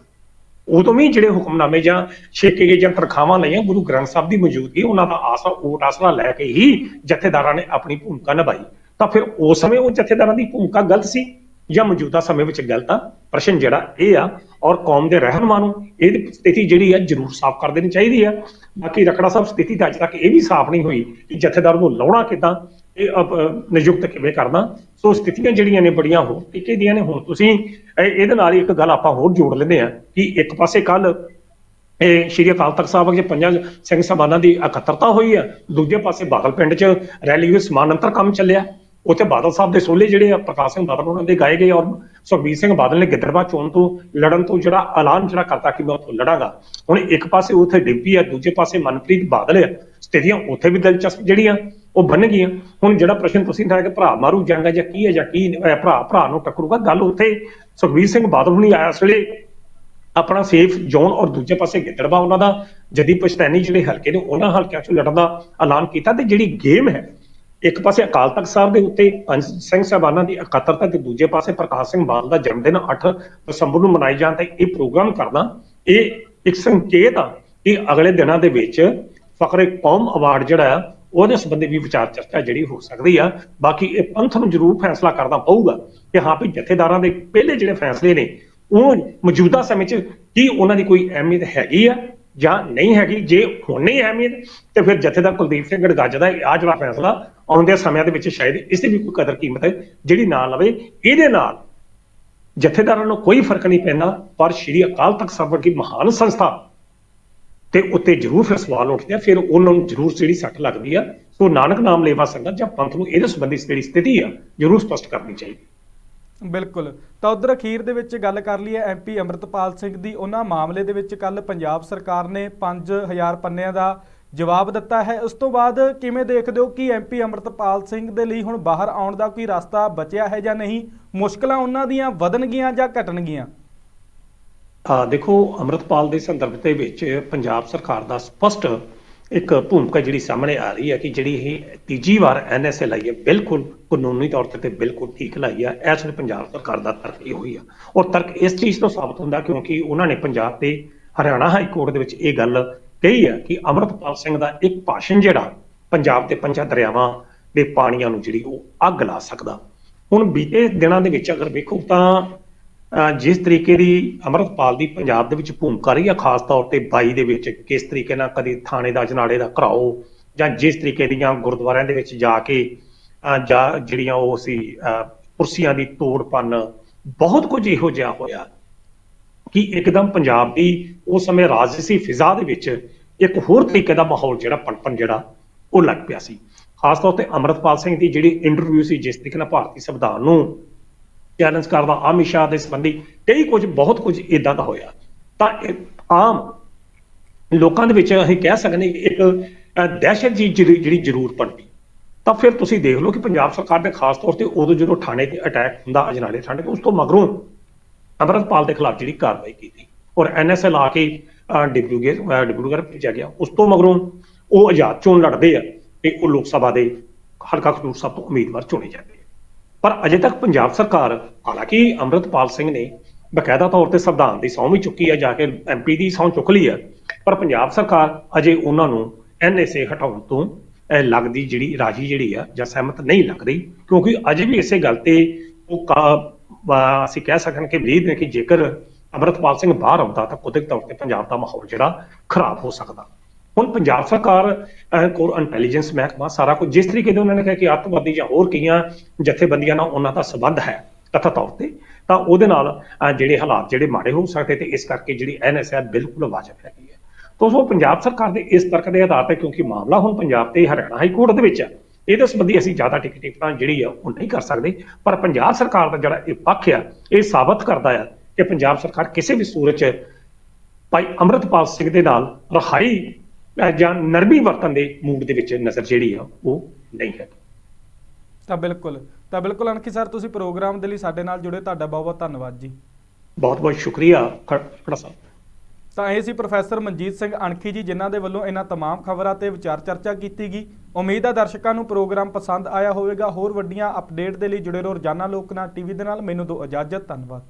ਉਦੋਂ ਵੀ ਜਿਹੜੇ ਹੁਕਮਨਾਮੇ ਜਾਂ ਛੇਕੇ ਗਏ ਜਾਂ ਤਰਖਾਵਾਂ ਲਈਆਂ ਗੁਰੂ ਗ੍ਰੰਥ ਸਾਹਿਬ ਦੀ ਮੌਜੂਦਗੀ, ਉਹਨਾਂ ਦਾ ਆਸਰਾ ਓਟ ਆਸਰਾ ਲੈ ਕੇ ਹੀ ਜਥੇਦਾਰਾਂ ਨੇ ਆਪਣੀ ਭੂਮਿਕਾ ਨਿਭਾਈ। ਤਾਂ ਫਿਰ ਉਸ ਸਮੇਂ ਉਹ ਜਥੇਦਾਰਾਂ ਦੀ ਭੂਮਿਕਾ ਗਲਤ ਸੀ ਜਾਂ ਮੌਜੂਦਾ ਸਮੇਂ ਵਿੱਚ ਗਲਤ ਆ? ਪ੍ਰਸ਼ਨ ਜਿਹੜਾ ਇਹ ਆ, ਔਰ ਕੌਮ ਦੇ ਰਹਿਨੁਮਾ ਨੂੰ ਇਹ ਸਥਿਤੀ ਜਿਹੜੀ ਆ ਜ਼ਰੂਰ ਸਾਫ਼ ਕਰ ਦੇਣੀ ਚਾਹੀਦੀ ਆ। ਬਾਕੀ ਰਖੜਾ ਸਾਹਿਬ ਸਥਿਤੀ ਤਾਂ ਅੱਜ ਤੱਕ ਇਹ ਵੀ ਸਾਫ਼ ਨਹੀਂ ਹੋਈ ਕਿ ਜਥੇਦਾਰ ਨੂੰ ਲਾਉਣਾ ਕਿਦਾਂ ਇਹ ਨਿਯੁਕਤ ਕਿਵੇਂ ਕਰਨਾ? ਸੋ ਸਥਿਤੀਆਂ ਜਿਹੜੀਆਂ ਨੇ ਬੜੀਆਂ ਹੋ ਟਿਕੇ ਦੀਆਂ ਨੇ। ਹੁਣ ਤੁਸੀਂ ਇਹਦੇ ਨਾਲ ਇੱਕ ਗੱਲ ਆਪਾਂ ਹੋਰ ਜੋੜ ਲੈਂਦੇ ਆ ਕਿ ਇੱਕ ਪਾਸੇ ਕੱਲ ਇਹ ਸ਼੍ਰੀ ਅਕਾਲ ਤਖਤ ਸਾਹਿਬ ਦੇ ਪੰਜਾਂ ਸਿੰਘ ਸਭਾਨਾਂ ਦੀ ਇਕੱਤਰਤਾ ਹੋਈ ਆ। ਦੂਜੇ ਪਾਸੇ ਬਾਦਲ ਪਿੰਡ 'ਚ ਰੈਲੀ ਹੋਈ, ਸਮਾਨਾਂਤਰ ਕੰਮ ਚੱਲਿਆ। ਉੱਥੇ ਬਾਦਲ ਸਾਹਿਬ ਦੇ ਸੋਲੇ ਜਿਹੜੇ ਆ, ਪ੍ਰਕਾਸ਼ ਸਿੰਘ ਬਾਦਲ ਉਹਨਾਂ ਦੇ ਗਾਏ ਗਏ ਔਰ ਸੁਖਬੀਰ ਸਿੰਘ ਬਾਦਲ ਨੇ ਗਿੱਦੜਵਾ ਚੋਣ ਤੋਂ ਲੜਨ ਤੋਂ ਜਿਹੜਾ ਐਲਾਨ ਜਿਹੜਾ ਕਰਤਾ ਕਿ ਮੈਂ ਉੱਥੋਂ ਲੜਾਂਗਾ। ਹੁਣ ਇੱਕ ਪਾਸੇ ਉੱਥੇ ਡਿੰਪੀ ਆ, ਦੂਜੇ ਪਾਸੇ ਮਨਪ੍ਰੀਤ ਬਾਦਲ ਆ। ਸਥਿਤੀਆਂ ਉੱਥੇ ਵੀ ਦਿਲਚਸਪ ਜਿਹੜੀਆਂ ਉਹ ਬਣ ਗਈਆਂ ਹੁਣ ਜਿਹੜਾ ਪ੍ਰਸ਼ਨ ਤੁਸੀਂ ਤਾਂ ਕਿ ਭਰਾ ਮਾਰੂ ਜਾਂਗਾ ਜਾਂ ਕੀ ਹੈ ਜਾਂ ਕੀ ਭਰਾ ਭਰਾ ਨੂੰ ਟੱਕਰੂਗਾ। ਗੱਲ ਉੱਥੇ ਸੁਖਬੀਰ ਸਿੰਘ ਬਾਦਲ ਹੁਣੀ ਆਇਆ ਇਸ ਆਪਣਾ ਸੇਫ ਜ਼ੋਨ ਔਰ ਦੂਜੇ ਪਾਸੇ ਗਿੱਦੜਵਾ ਉਹਨਾਂ ਦਾ। ਜਦੀ ਪਛਤੈਨੀ ਜਿਹੜੇ ਹਲਕੇ ਨੇ, ਉਹਨਾਂ ਹਲਕਿਆਂ ਚੋਂ ਲੜਨ ਦਾ ਐਲਾਨ ਕੀਤਾ ਤੇ ਜਿਹੜੀ ਗੇਮ ਹੈ, ਇੱਕ ਪਾਸੇ ਅਕਾਲ ਤਖਤ ਸਾਹਿਬ ਦੇ ਉੱਤੇ ਅੰਜ ਸਿੰਘ ਸਾਹਿਬਾਨਾਂ ਦੀ ਇਕੱਤਰਤਾ ਤੇ ਦੂਜੇ ਪਾਸੇ ਪ੍ਰਕਾਸ਼ ਸਿੰਘ ਬਾਦਲ ਦਾ ਜਨਮ ਦਿਨ 8 ਦਸੰਬਰ ਨੂੰ ਮਨਾਈ ਜਾਣ ਤੇ ਇਹ ਪ੍ਰੋਗਰਾਮ ਕਰਨਾ, ਇਹ ਇੱਕ ਸੰਕੇਤ ਆ ਕਿ ਅਗਲੇ ਦਿਨਾਂ ਦੇ ਵਿੱਚ ਫਕਰੇ ਕੌਮ ਅਵਾਰਡ ਜਿਹੜਾ ਆ ਉਹਦੇ ਸੰਬੰਧੀ ਵੀ ਵਿਚਾਰ ਚਰਚਾ ਜਿਹੜੀ ਹੋ ਸਕਦੀ ਆ। ਬਾਕੀ ਇਹ ਪੰਥ ਨੂੰ ਜ਼ਰੂਰ ਫੈਸਲਾ ਕਰਨਾ ਪਊਗਾ ਕਿ ਹਾਂ ਵੀ ਜਥੇਦਾਰਾਂ ਦੇ ਪਹਿਲੇ ਜਿਹੜੇ ਫੈਸਲੇ ਨੇ, ਉਹ ਮੌਜੂਦਾ ਸਮੇਂ 'ਚ ਕੀ ਉਹਨਾਂ ਦੀ ਕੋਈ ਅਹਿਮੀਅਤ ਹੈਗੀ ਆ ਜਾਂ ਨਹੀਂ ਹੈਗੀ? ਜੇ ਹੁਣ ਨਹੀਂ ਅਹਿਮੀਅਤ, ਤੇ ਫਿਰ ਜਥੇਦਾਰ ਕੁਲਦੀਪ ਸਿੰਘ ਗੜਗੱਜ ਦਾ ਆ ਜਿਹੜਾ ਫੈਸਲਾ ਆਉਂਦੇ ਸਮਿਆਂ ਦੇ ਵਿੱਚ ਸ਼ਾਇਦ ਇਸ ਦੀ ਵੀ ਕੋਈ ਕਦਰ ਕੀਮਤ ਹੈ ਜਿਹੜੀ ਨਾ ਲਵੇ, ਇਹਦੇ ਨਾਲ ਜਥੇਦਾਰਾਂ ਨੂੰ ਕੋਈ ਫ਼ਰਕ ਨਹੀਂ ਪੈਂਦਾ। ਪਰ ਸ਼੍ਰੀ ਅਕਾਲ ਤਖਤ ਸਾਹਿਬ ਵਰਗੀ ਮਹਾਨ ਸੰਸਥਾ ਤੇ ਉੱਤੇ ਜ਼ਰੂਰ ਫਿਰ ਸਵਾਲ ਉੱਠਦੇ ਆ, ਫਿਰ ਉਹਨਾਂ ਨੂੰ ਜ਼ਰੂਰ ਜਿਹੜੀ ਸੱਟ ਲੱਗਦੀ ਆ, ਸੋ ਨਾਨਕ ਨਾਮ ਲੇਵਾ ਸੰਗਤ ਜਾਂ ਪੰਥ ਨੂੰ ਇਹਦੇ ਸੰਬੰਧੀ ਜਿਹੜੀ ਸਥਿਤੀ ਆ, ਜ਼ਰੂਰ ਸਪਸ਼ਟ ਕਰਨੀ ਚਾਹੀਦੀ। ਬਿਲਕੁਲ। ਤਾਂ ਉਧਰ ਅਖੀਰ ਦੇ ਵਿੱਚ ਗੱਲ ਕਰ ਲਈਏ ਐਮਪੀ ਅਮਰਤਪਾਲ ਸਿੰਘ ਦੀ। ਉਹਨਾਂ ਮਾਮਲੇ ਦੇ ਵਿੱਚ ਕੱਲ ਪੰਜਾਬ ਸਰਕਾਰ ਨੇ 5000 ਪੰਨਿਆਂ ਦਾ ਜਵਾਬ ਦਿੱਤਾ ਹੈ। ਉਸ ਤੋਂ ਬਾਅਦ ਕਿਵੇਂ ਦੇਖਦੇ ਹੋ ਕਿ ਐਮਪੀ ਅਮਰਤਪਾਲ ਸਿੰਘ ਦੇ ਲਈ ਹੁਣ ਬਾਹਰ ਆਉਣ ਦਾ ਕੋਈ ਰਸਤਾ ਬਚਿਆ ਹੈ ਜਾਂ ਨਹੀਂ? ਮੁਸ਼ਕਲਾਂ ਉਹਨਾਂ ਦੀਆਂ ਵਧਣਗੀਆਂ ਜਾਂ ਘਟਣਗੀਆਂ? ਦੇਖੋ, ਅੰਮ੍ਰਿਤਪਾਲ ਦੇ ਸੰਦਰਭ ਦੇ ਵਿੱਚ ਪੰਜਾਬ ਸਰਕਾਰ ਦਾ ਸਪਸ਼ਟ ਇੱਕ ਭੂਮਿਕਾ ਜਿਹੜੀ ਸਾਹਮਣੇ ਆ ਰਹੀ ਹੈ ਕਿ ਜਿਹੜੀ ਇਹ ਤੀਜੀ ਵਾਰ ਐਨਐਸਏ ਲਾਈ ਹੈ, ਬਿਲਕੁਲ ਕਾਨੂੰਨੀ ਤੌਰ ਤੇ ਬਿਲਕੁਲ ਠੀਕ ਲਾਈ ਹੈ ਇਸ ਵੇਲੇ ਪੰਜਾਬ ਸਰਕਾਰ ਦਾ ਤਰਕ ਇਹ ਹੋਈ ਆ। ਔਰ ਤਰਕ ਇਸ ਚੀਜ਼ ਤੋਂ ਸਾਬਤ ਹੁੰਦਾ ਕਿਉਂਕਿ ਉਹਨਾਂ ਨੇ ਪੰਜਾਬ ਤੇ ਹਰਿਆਣਾ ਹਾਈ ਕੋਰਟ ਦੇ ਵਿੱਚ ਇਹ ਗੱਲ ਕਹੀ ਹੈ ਕਿ ਅੰਮ੍ਰਿਤਪਾਲ ਸਿੰਘ ਦਾ ਇੱਕ ਭਾਸ਼ਣ ਜਿਹੜਾ ਪੰਜਾਬ ਦੇ ਪੰਜਾਂ ਦਰਿਆਵਾਂ ਦੇ ਪਾਣੀਆਂ ਨੂੰ ਜਿਹੜੀ ਉਹ ਅੱਗ ਲਾ ਸਕਦਾ। ਹੁਣ ਬੀਤੇ ਦਿਨਾਂ ਦੇ ਵਿੱਚ ਅਗਰ ਵੇਖੋ ਤਾਂ ਜਿਸ ਤਰੀਕੇ ਦੀ ਅਮਰਤਪਾਲ ਦੀ ਪੰਜਾਬ ਦੇ ਵਿੱਚ ਭੂਮਿਕਾ ਰਹੀ ਆ, ਖਾਸ ਤੌਰ ਤੇ 22 ਦੇ ਵਿੱਚ, ਕਿਸ ਤਰੀਕੇ ਨਾਲ ਕਦੀ ਥਾਣੇ ਦਾ ਜਨਾੜੇ ਦਾ ਘਰਾਓ ਜਾਂ ਜਿਸ ਤਰੀਕੇ ਦੀਆਂ ਗੁਰਦੁਆਰਿਆਂ ਦੇ ਵਿੱਚ ਜਾ ਕੇ ਜਾਂ ਜਿਹੜੀਆਂ ਉਹ ਸੀ ਅਹ ਕੁਰਸੀਆਂ ਦੀ ਤੋੜ ਪੰਨ ਬਹੁਤ ਕੁਝ ਇਹੋ ਜਿਹਾ ਹੋਇਆ ਕਿ ਇੱਕਦਮ ਪੰਜਾਬ ਦੀ ਉਸ ਸਮੇਂ ਰਾਜਸੀ ਫਿਜ਼ਾ ਦੇ ਵਿੱਚ ਇੱਕ ਹੋਰ ਤਰੀਕੇ ਦਾ ਮਾਹੌਲ ਜਿਹੜਾ ਪਣਪਣ ਜਿਹੜਾ, ਉਹ ਲੱਗ ਪਿਆ ਸੀ। ਖਾਸ ਤੌਰ ਤੇ ਅਮਰਤਪਾਲ ਸਿੰਘ ਦੀ ਜਿਹੜੀ ਇੰਟਰਵਿਊ ਸੀ, ਜਿਸ ਤਰੀਕੇ ਨਾਲ ਭਾਰਤੀ ਸੰਵਿਧਾਨ ਨੂੰ ਚੈਲੰਜ ਕਰਦਾ ਅਮਿਤ ਸ਼ਾਹ ਦੇ ਸੰਬੰਧੀ ਕਈ ਕੁਝ ਬਹੁਤ ਕੁਝ ਇਦਾਂ ਦਾ ਹੋਇਆ। ਤਾਂ ਆਮ ਲੋਕਾਂ ਦੇ ਵਿੱਚ ਅਸੀਂ ਕਹਿ ਸਕਦੇ ਇੱਕ ਦਹਿਸ਼ਤ ਜੀ ਜਿਹੜੀ ਜਿਹੜੀ ਜ਼ਰੂਰ ਪੜਦੀ ਤਾਂ ਫਿਰ ਤੁਸੀਂ ਦੇਖ ਲਓ ਕਿ ਪੰਜਾਬ ਸਰਕਾਰ ਨੇ ਖਾਸ ਤੌਰ ਤੇ ਉਦੋਂ ਜਦੋਂ ਥਾਣੇ ਤੇ ਅਟੈਕ ਹੁੰਦਾ ਅਜਨਾਲੇ ਥਾਣੇ ਤੇ ਉਸ ਤੋਂ ਮਗਰੋਂ ਅਮਰਤਪਾਲ ਦੇ ਖਿਲਾਫ ਜਿਹੜੀ ਕਾਰਵਾਈ ਕੀਤੀ। ਔਰ ਐਨਐਸਐਲ ਆ ਕੇ ਅਹ, ਡਿਬਰੂਗੜ੍ਹ ਭੇਜਿਆ ਗਿਆ। ਉਸ ਤੋਂ ਮਗਰੋਂ ਉਹ ਆਜ਼ਾਦ ਚੋਣ ਲੜਦੇ ਆ ਤੇ ਉਹ ਲੋਕ ਸਭਾ ਦੇ ਹਲਕਾ ਖਡੂਰ ਸਾਹਿਬ ਤੋਂ ਉਮੀਦਵਾਰ ਚੁਣੇ ਜਾਂਦੇ ਪਰ ਅਜੇ ਤੱਕ ਪੰਜਾਬ ਸਰਕਾਰ ਹਾਲਾਂਕਿ ਅੰਮ੍ਰਿਤਪਾਲ ਸਿੰਘ ਨੇ ਬਕਾਇਦਾ ਤੌਰ ਤੇ ਸੰਵਿਧਾਨ ਦੀ ਸਹੁੰ ਵੀ ਚੁੱਕੀ ਹੈ ਜਾ ਕੇ ਐਮਪੀ ਦੀ ਸਹੁੰ ਚੁੱਕ ਲਈ ਹੈ ਪਰ ਪੰਜਾਬ ਸਰਕਾਰ ਅਜੇ ਉਹਨਾਂ ਨੂੰ ਐਨਐਸਏ ਹਟਾਉਣ ਤੋਂ ਅਹ, ਲੱਗਦੀ ਜਿਹੜੀ ਰਾਜੀ ਜਿਹੜੀ ਆ ਜਾਂ ਸਹਿਮਤ ਨਹੀਂ ਲੱਗ ਰਹੀ ਕਿਉਂਕਿ ਅਜੇ ਵੀ ਇਸੇ ਗੱਲ ਤੇ ਉਹ ਕਾ- ਅਸੀਂ ਕਹਿ ਸਕਣ ਕਿ ਉਮੀਦ ਨੇ ਕਿ ਜੇਕਰ ਅੰਮ੍ਰਿਤਪਾਲ ਸਿੰਘ ਬਾਹਰ ਆਉਂਦਾ ਤਾਂ ਕੁਦਰਤੀ ਤੌਰ ਤੇ ਪੰਜਾਬ ਦਾ ਮਾਹੌਲ ਜਿਹੜਾ ਖਰਾਬ ਹੋ ਸਕਦਾ। ਹੁਣ ਪੰਜਾਬ ਸਰਕਾਰ ਕੋਲ ਇੰਟੈਲੀਜੈਂਸ ਮਹਿਕਮਾ ਸਾਰਾ ਕੁਝ ਜਿਸ ਤਰੀਕੇ ਦੇ ਉਹਨਾਂ ਨੇ ਕਿਹਾ ਕਿ ਅੱਤਵਾਦੀ ਜਾਂ ਹੋਰ ਕਈਆਂ ਜਥੇਬੰਦੀਆਂ ਨਾਲ ਉਹਨਾਂ ਦਾ ਸਬੰਧ ਹੈ ਕਥਾ ਤੌਰ ਤੇ, ਤਾਂ ਉਹਦੇ ਨਾਲ ਜਿਹੜੇ ਹਾਲਾਤ ਜਿਹੜੇ ਮਾੜੇ ਹੋ ਸਕਦੇ ਤੇ ਇਸ ਕਰਕੇ ਜਿਹੜੀ ਐਨਐਸਏ ਬਿਲਕੁਲ ਵਾਜਬ ਹੈਗੀ ਹੈ। ਤੋਂ ਸੋ ਪੰਜਾਬ ਸਰਕਾਰ ਦੇ ਇਸ ਤਰਕ ਦੇ ਆਧਾਰ ਤੇ ਕਿਉਂਕਿ ਮਾਮਲਾ ਹੁਣ ਪੰਜਾਬ ਤੇ ਹਰਿਆਣਾ ਹਾਈ ਕੋਰਟ ਦੇ ਵਿੱਚ ਹੈ, ਇਹਦੇ ਸੰਬੰਧੀ ਅਸੀਂ ਜ਼ਿਆਦਾ ਟਿਕਟ ਟਿਕਟਾਂ ਜਿਹੜੀ ਆ ਉਹ ਨਹੀਂ ਕਰ ਸਕਦੇ, ਪਰ ਪੰਜਾਬ ਸਰਕਾਰ ਦਾ ਜਿਹੜਾ ਇਹ ਪੱਖ ਆ, ਇਹ ਸਾਬਤ ਕਰਦਾ ਆ ਕਿ ਪੰਜਾਬ ਸਰਕਾਰ ਕਿਸੇ ਵੀ ਸੂਰਤ 'ਚ ਭਾਈ ਅੰਮ੍ਰਿਤਪਾਲ ਸਿੰਘ ਦੇ ਨਾਲ ਰਹਾਈ ਜਾਂ ਨਰਮੀ ਵਰਤਨ ਦੇ ਮੂਡ ਦੇ ਵਿੱਚ ਨਜ਼ਰ ਜਿਹੜੀ ਆ ਉਹ ਨਹੀਂ ਹੈ ਤਾਂ ਬਿਲਕੁਲ ਤਾਂ ਬਿਲਕੁਲ ਅਣਖੀ ਸਰ ਤੁਸੀਂ ਪ੍ਰੋਗਰਾਮ ਦੇ ਲਈ ਸਾਡੇ ਨਾਲ ਜੁੜੇ ਤੁਹਾਡਾ ਬਹੁਤ ਬਹੁਤ ਧੰਨਵਾਦ ਜੀ ਬਹੁਤ ਬਹੁਤ ਸ਼ੁਕਰੀਆ ਖ- ਖੜਾ ਸਾਹਿਬ ਤਾਂ ਇਹ ਸੀ ਪ੍ਰੋਫੈਸਰ ਮਨਜੀਤ ਸਿੰਘ ਅਣਖੀ ਜੀ ਜਿਨ੍ਹਾਂ ਦੇ ਵੱਲੋਂ ਇਹਨਾਂ तमाम ਖਬਰਾਂ ਤੇ ਵਿਚਾਰ ਚਰਚਾ ਕੀਤੀ ਗਈ ਉਮੀਦ ਹੈ ਦਰਸ਼ਕਾਂ ਨੂੰ ਪ੍ਰੋਗਰਾਮ ਪਸੰਦ ਆਇਆ ਹੋਵੇਗਾ ਹੋਰ ਵੱਡੀਆਂ ਅਪਡੇਟ ਦੇ ਲਈ ਜੁੜੇ ਰਹੋ ਰੋਜ਼ਾਨਾ ਲੋਕਨਾਥ ਟੀਵੀ ਦੇ ਨਾਲ ਮੈਨੂੰ ਦਿਓ ਇਜਾਜ਼ਤ ਧੰਨਵਾਦ